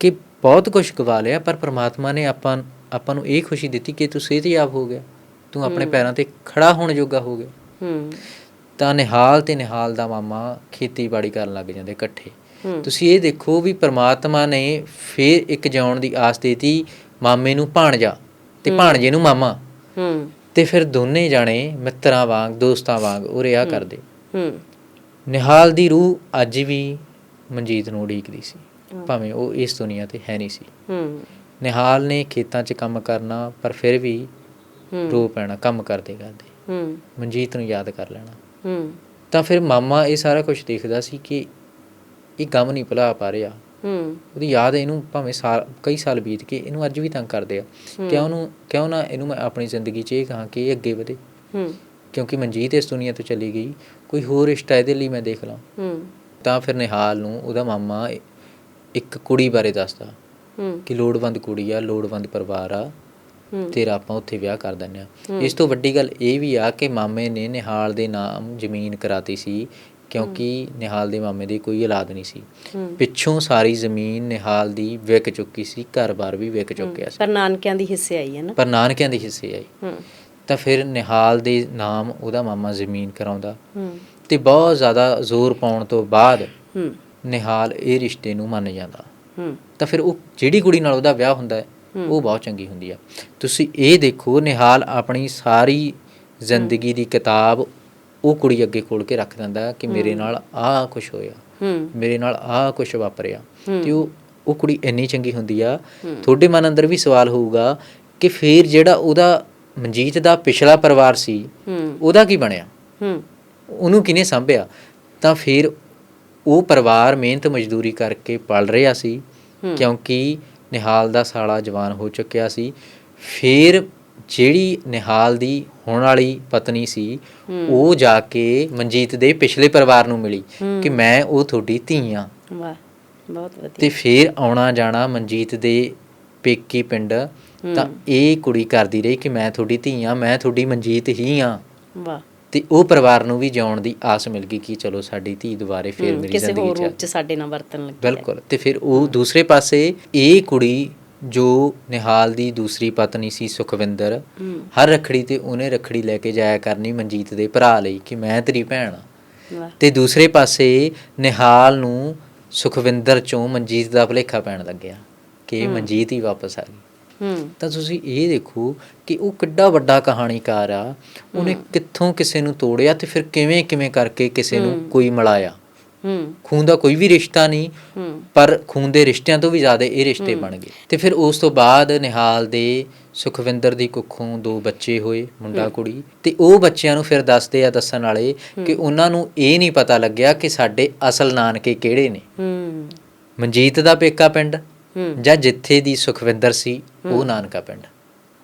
ਕਿ ਬਹੁਤ ਕੁਝ ਗਵਾ ਲਿਆ ਪਰ ਪ੍ਰਮਾਤਮਾ ਨੇ ਆਪਾਂ ਆਪਾਂ ਨੂੰ ਇਹ ਖੁਸ਼ੀ ਦਿੱਤੀ ਕਿ ਤੂੰ ਸਿਹਤਯਾਬ ਹੋ ਗਿਆ। ਤੂੰ ਆਪਣੇ ਪੈਰਾਂ ਤੇ ਖੜਾ ਹੋਣ ਜੋਗਾ ਹੋ ਗਿਆ। ਹੂੰ। ਤਾਂ ਨਿਹਾਲ ਤੇ ਨਿਹਾਲ ਦਾ ਮਾਮਾ ਖੇਤੀਬਾੜੀ ਕਰਨ ਲੱਗ ਜਾਂਦੇ ਇਕੱਠੇ। ਤੁਸੀਂ ਇਹ ਦੇਖੋ ਵੀ ਪ੍ਰਮਾਤਮਾ ਨੇ ਫੇਰ ਇੱਕ ਜਿਉਣ ਦੀ ਆਸ ਦੇਤੀ ਮਾਮੇ ਨੂੰ ਭਾਣਜਾ ਤੇ ਭਾਣਜੇ ਨੂੰ ਮਾਮਾ। ਹੂੰ। ਤੇ ਫਿਰ ਦੋਨੇ ਜਾਣੇ ਮਿੱਤਰਾਂ ਵਾਂਗ ਦੋਸਤਾਂ ਵਾਂਗ ਉਹ ਰਿਹਾ ਕਰਦੇ। ਹੂੰ। ਨਿਹਾਲ ਦੀ ਰੂਹ ਅੱਜ ਵੀ ਮਨਜੀਤ ਨੂੰ ਉਡੀਕਦੀ ਸੀ। ਭਾਵੇਂ ਉਹ ਇਸ ਦੁਨੀਆ ਤੇ ਹੈ ਨਹੀਂ ਸੀ। ਹੂੰ। ਨਿਹਾਲ ਨੇ ਖੇਤਾਂ 'ਚ ਕੰਮ ਕਰਨਾ ਪਰ ਫਿਰ ਵੀ ਹੂੰ। ਰੋ ਪੈਣਾ ਕੰਮ ਕਰਦੇ ਕਰਦੇ। ਹੂੰ। ਮਨਜੀਤ ਨੂੰ ਯਾਦ ਕਰ ਲੈਣਾ। ਹੂੰ। ਤਾਂ ਫਿਰ ਮਾਮਾ ਇਹ ਸਾਰਾ ਕੁਝ ਦੇਖਦਾ ਸੀ ਕਿ ਇਹ ਗਮ ਨਹੀਂ ਭੁਲਾ ਪਾ ਰਿਹਾ। ਹੂੰ। ਉਹਦੀ ਯਾਦ ਇਹਨੂੰ ਭਾਵੇਂ ਸਾਲ ਕਈ ਸਾਲ ਬੀਤ ਕੇ ਇਹਨੂੰ ਅੱਜ ਵੀ ਤੰਗ ਕਰਦੇ ਆ। ਕਿਉਂ ਨੂੰ ਕਿਉਂ ਨਾ ਇਹਨੂੰ ਮੈਂ ਆਪਣੀ ਜ਼ਿੰਦਗੀ 'ਚ ਇਹ ਕਹਾਂ ਕਿ ਇਹ ਅੱਗੇ ਵਧੇ। ਹੂੰ। ਕਿਉਂਕਿ ਮਨਜੀਤ ਇਸ ਦੁਨੀਆ ਤੋਂ ਚਲੀ ਗਈ। ਕੋਈ ਹੋਰ ਰਿਸ਼ਤਾ ਇਹਦੇ ਲਈ ਮੈਂ ਦੇਖ ਲਾਂ। ਹੂੰ। ਤਾਂ ਫਿਰ ਨਿਹਾਲ ਨੂੰ ਉਹਦਾ ਮਾਮਾ ਇੱਕ ਕੁੜੀ ਬਾਰੇ ਦੱਸਦਾ ਹੂੰ। ਕਿ ਲੋੜਵੰਦ ਕੁੜੀ ਆ ਲੋੜਵੰਦ ਪਰਿਵਾਰ ਆ। ਤੇਰਾ ਆਪਾਂ ਉੱਥੇ ਵਿਆਹ ਕਰ ਦਿੰਦੇ ਆ ਇਸ ਤੋਂ ਵੱਡੀ ਗੱਲ ਇਹ ਵੀ ਆ ਕਿ ਮਾਮੇ ਨੇ ਨਿਹਾਲ ਦੇ ਨਾਮ ਜ਼ਮੀਨ ਕਰਾਤੀ ਸੀ ਕਿਉਂਕਿ ਨਿਹਾਲ ਦੇ ਮਾਮੇ ਦੀ ਕੋਈ ਔਲਾਦ ਨਹੀਂ ਸੀ। ਪਿੱਛੋਂ ਸਾਰੀ ਜ਼ਮੀਨ ਨਿਹਾਲ ਦੀ ਵਿਕ ਚੁੱਕੀ ਸੀ ਘਰ-ਬਾਰ ਵੀ ਵਿਕ ਚੁੱਕਿਆ ਸੀ। ਪਰ ਨਾਨਕਿਆਂ ਦੀ ਹਿੱਸੇ ਆਈ ਹੈ ਨਾ। ਪਰ ਨਾਨਕਿਆਂ ਦੇ ਹਿੱਸੇ ਆਈ। ਤਾਂ ਫਿਰ ਨਿਹਾਲ ਦੇ ਨਾਮ ਉਹਦਾ ਮਾਮਾ ਜ਼ਮੀਨ ਕਰਾਉਂਦਾ। ਤੇ ਬਹੁਤ ਜ਼ਿਆਦਾ ਜ਼ੋਰ ਪਾਉਣ ਤੋਂ ਬਾਅਦ ਨਿਹਾਲ ਇਹ ਰਿਸ਼ਤੇ ਨੂੰ ਮੰਨ ਜਾਂਦਾ। ਤਾਂ ਫਿਰ ਉਹ ਜਿਹੜੀ ਕੁੜੀ ਨਾਲ ਉਹਦਾ ਵਿਆਹ ਹੁੰਦਾ ਹੈ ਉਹ ਬਹੁਤ ਚੰਗੀ ਹੁੰਦੀ ਆ। ਤੁਸੀਂ ਇਹ ਦੇਖੋ ਨਿਹਾਲ ਆਪਣੀ ਸਾਰੀ ਜ਼ਿੰਦਗੀ ਦੀ ਕਿਤਾਬ ਉਹ ਕੁੜੀ ਅੱਗੇ ਖੋਲ ਕੇ ਰੱਖ ਦਿੰਦਾ ਕਿ ਮੇਰੇ ਨਾਲ ਆਹ ਕੁਝ ਹੋਇਆ ਮੇਰੇ ਨਾਲ ਆਹ ਕੁਝ ਵਾਪਰਿਆ। ਤੇ ਉਹ ਉਹ ਕੁੜੀ ਇੰਨੀ ਚੰਗੀ ਹੁੰਦੀ ਆ। ਤੁਹਾਡੇ ਮਨ ਅੰਦਰ ਵੀ ਸਵਾਲ ਹੋਊਗਾ ਕਿ ਫਿਰ ਜਿਹੜਾ ਉਹਦਾ ਮਨਜੀਤ ਦਾ ਪਿਛਲਾ ਪਰਿਵਾਰ ਸੀ ਉਹਦਾ ਕੀ ਬਣਿਆ? ਉਹਨੂੰ ਕਿਨੇ ਸੰਭਿਆ? ਤਾਂ ਫਿਰ ਉਹ ਪਰਿਵਾਰ ਮਿਹਨਤ ਮਜ਼ਦੂਰੀ ਕਰਕੇ ਪਲ ਰਿਹਾ ਸੀ ਕਿਉਂਕਿ ਨਿਹਾਲ ਦਾ ਸਾਲਾ ਜਵਾਨ ਹੋ ਚੁੱਕਿਆ ਸੀ। ਫਿਰ ਜਿਹੜੀ ਨਿਹਾਲ ਦੀ ਹੋਣ ਵਾਲੀ ਪਤਨੀ ਸੀ ਉਹ ਜਾ ਕੇ ਮਨਜੀਤ ਦੇ ਪਿਛਲੇ ਪਰਿਵਾਰ ਨੂੰ ਮਿਲੀ ਕਿ ਮੈਂ ਉਹ ਤੁਹਾਡੀ ਧੀ ਆ। ਵਾਹ ਬਹੁਤ ਵਧੀਆ। ਤੇ ਫਿਰ ਆਉਣਾ ਜਾਣਾ ਮਨਜੀਤ ਦੇ ਪੇਕੀ ਪਿੰਡ ਤਾਂ ਇਹ ਕੁੜੀ ਕਰਦੀ ਰਹੀ ਕਿ ਮੈਂ ਤੁਹਾਡੀ ਧੀ ਆ ਮੈਂ ਤੁਹਾਡੀ ਮਨਜੀਤ ਹੀ ਆ। ਵਾਹ। ਤੇ ਉਹ ਪਰਿਵਾਰ ਨੂੰ ਵੀ ਜਿਉਣ ਦੀ ਆਸ ਮਿਲ ਗਈ ਕਿ ਚਲੋ ਸਾਡੀ ਧੀ ਦੁਬਾਰੇ ਫੇਰ ਮੇਰੀ ਕਿਸੇ ਜ਼ਿੰਦਗੀ ਹੋਰ ਚ ਰੂਪ ਚ ਸਾਡੇ ਨਾਲ ਵਰਤਣ ਲੱਗੀ। ਬਿਲਕੁਲ ਤੇ ਫਿਰ ਉਹ ਦੂਸਰੇ ਪਾਸੇ ਇਹ ਕੁੜੀ ਜੋ ਨਿਹਾਲ ਦੀ ਦੂਸਰੀ ਪਤਨੀ ਸੀ ਸੁਖਵਿੰਦਰ ਹਰ ਰਖੜੀ ਤੇ ਉਹਨੇ ਰਖੜੀ ਲੈ ਕੇ ਜਾਇਆ ਕਰਨੀ ਮਨਜੀਤ ਦੇ ਭਰਾ ਲਈ ਕਿ ਮੈਂ ਤੇਰੀ ਭੈਣ ਆ। ਤੇ ਦੂਸਰੇ ਪਾਸੇ ਨਿਹਾਲ ਨੂੰ ਸੁਖਵਿੰਦਰ ਚੋਂ ਮਨਜੀਤ ਦਾ ਭੁਲੇਖਾ ਪੈਣ ਲੱਗਿਆ ਕਿ ਮਨਜੀਤ ਹੀ ਵਾਪਸ ਆ ਗਈ। ਤਾਂ ਤੁਸੀਂ ਇਹ ਦੇਖੋ ਕਿ ਉਹ ਕਿੱਡਾ ਵੱਡਾ ਕਹਾਣੀਕਾਰ ਆ। ਉਹਨੇ ਕਿੱਥੋਂ ਕਿਸੇ ਨੂੰ ਤੋੜਿਆ ਤੇ ਫਿਰ ਕਿਵੇਂ ਕਿਵੇਂ ਕਰਕੇ ਕਿਸੇ ਨੂੰ ਕੋਈ ਮਿਲਾਇਆ। ਹੂੰ। ਖੂਨ ਦਾ ਕੋਈ ਵੀ ਰਿਸ਼ਤਾ ਨਹੀਂ ਪਰ ਖੂਨ ਦੇ ਰਿਸ਼ਤਿਆਂ ਤੋਂ ਵੀ ਜ਼ਿਆਦਾ ਇਹ ਰਿਸ਼ਤੇ ਬਣ ਗਏ। ਤੇ ਫਿਰ ਉਸ ਤੋਂ ਬਾਅਦ ਨਿਹਾਲ ਦੇ ਸੁਖਵਿੰਦਰ ਦੀ ਕੁੱਖੋਂ ਦੋ ਬੱਚੇ ਹੋਏ ਮੁੰਡਾ ਕੁੜੀ। ਤੇ ਉਹ ਬੱਚਿਆਂ ਨੂੰ ਫਿਰ ਦੱਸਦੇ ਆ ਦੱਸਣ ਵਾਲੇ ਕਿ ਉਹਨਾਂ ਨੂੰ ਇਹ ਨਹੀਂ ਪਤਾ ਲੱਗਿਆ ਕਿ ਸਾਡੇ ਅਸਲ ਨਾਨਕੇ ਕਿਹੜੇ ਨੇ। ਹੂੰ। ਮਨਜੀਤ ਦਾ ਪੇਕਾ ਪਿੰਡ ਜਾਂ ਜਿੱਥੇ ਦੀ ਸੁਖਵਿੰਦਰ ਸੀ ਉਹ ਨਾਨਕਾ ਪਿੰਡ।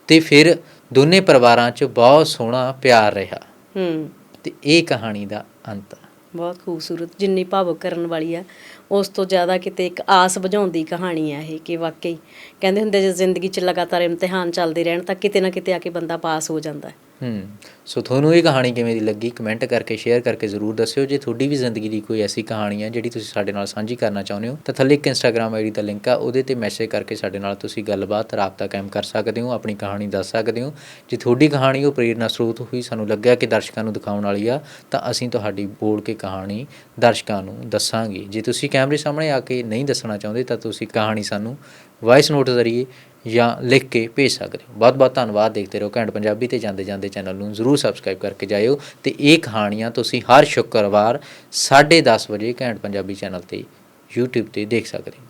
ਤੇ ਫਿਰ ਦੋਨੇ ਪਰਿਵਾਰਾਂ 'ਚ ਬਹੁਤ ਸੋਹਣਾ ਪਿਆਰ ਰਿਹਾ। ਹੂੰ। ਤੇ ਇਹ ਕਹਾਣੀ ਦਾ ਅੰਤ। ਬਹੁਤ ਖੂਬਸੂਰਤ ਜਿੰਨੀ ਭਾਵੁਕ ਕਰਨ ਵਾਲੀ ਆ। ਉਸ ਤੋਂ ਜ਼ਿਆਦਾ ਕਿਤੇ ਇੱਕ ਆਸ ਬੁਝਾਉਂਦੀ ਕਹਾਣੀ ਆ ਇਹ ਕਿ ਵਾਕਈ ਕਹਿੰਦੇ ਹੁੰਦੇ ਜੇ ਜ਼ਿੰਦਗੀ 'ਚ ਲਗਾਤਾਰ ਇਮਤਿਹਾਨ ਚੱਲਦੇ ਰਹਿਣ ਤਾਂ ਕਿਤੇ ਨਾ ਕਿਤੇ ਆ ਕੇ ਬੰਦਾ ਪਾਸ ਹੋ ਜਾਂਦਾ। ਹੈ ਹੂੰ। ਸੋ ਤੁਹਾਨੂੰ ਇਹ ਕਹਾਣੀ ਕਿਵੇਂ ਦੀ ਲੱਗੀ? ਕਮੈਂਟ ਕਰਕੇ, ਸ਼ੇਅਰ ਕਰਕੇ ਜ਼ਰੂਰ ਦੱਸਿਓ। ਜੇ ਤੁਹਾਡੀ ਵੀ ਜ਼ਿੰਦਗੀ ਦੀ ਕੋਈ ਐਸੀ ਕਹਾਣੀ ਹੈ ਜਿਹੜੀ ਤੁਸੀਂ ਸਾਡੇ ਨਾਲ ਸਾਂਝੀ ਕਰਨਾ ਚਾਹੁੰਦੇ ਹੋ, ਤਾਂ ਥੱਲੇ ਇੱਕ ਇੰਸਟਾਗ੍ਰam ਆਈਡੀ ਦਾ ਲਿੰਕ ਆ, ਉਹਦੇ ਤੇ ਮੈਸੇਜ ਕਰਕੇ ਸਾਡੇ ਨਾਲ ਤੁਸੀਂ ਗੱਲਬਾਤ, ਰਾਬਤਾ ਕਾਇਮ ਕਰ ਸਕਦੇ ਹੋ, ਆਪਣੀ ਕਹਾਣੀ ਦੱਸ ਸਕਦੇ ਹੋ। ਜੇ ਤੁਹਾਡੀ ਕਹਾਣੀ ਉਹ ਪ੍ਰੇਰਨਾ ਸਰੋਤ ਹੋਈ, ਸਾਨੂੰ ਲੱਗਿਆ ਕਿ ਦਰਸ਼ਕਾਂ ਨੂੰ ਦਿਖਾਉਣ ਵਾਲੀ ਆ, ਤਾਂ ਅਸੀਂ ਤੁਹਾਡੀ ਬੋਲ ਕੇ ਕਹਾਣੀ ਦਰਸ਼ਕਾਂ ਨੂੰ ਦੱਸਾਂਗੇ। ਜੇ ਤੁਸੀਂ ਕੈਮਰੇ ਸਾਹਮਣੇ ਆ ਕੇ ਨਹੀਂ ਦੱਸਣਾ ਚਾਹੁੰਦੇ, ਤਾਂ ਤੁਸੀਂ ਕਹਾਣੀ ਸਾਨੂੰ ਵਾਇਸ ਨੋਟ ਜ਼ਰੀਏ ਜਾਂ ਲਿਖ ਕੇ ਭੇਜ ਸਕਦੇ ਹੋ। ਬਹੁਤ ਬਹੁਤ ਧੰਨਵਾਦ। ਦੇਖਦੇ ਰਹੋ ਘੈਂਟ ਪੰਜਾਬੀ ਤੇ ਜਾਂਦੇ ਜਾਂਦੇ ਚੈਨਲ ਨੂੰ ਜ਼ਰੂਰ ਸਬਸਕ੍ਰਾਈਬ ਕਰਕੇ ਜਾਇਓ ਤੇ ਇਹ ਕਹਾਣੀਆਂ ਤੁਸੀਂ ਹਰ ਸ਼ੁੱਕਰਵਾਰ 10:30 ਵਜੇ ਘੈਂਟ ਪੰਜਾਬੀ ਚੈਨਲ ਤੇ YouTube ਤੇ ਦੇਖ ਸਕਦੇ ਹੋ।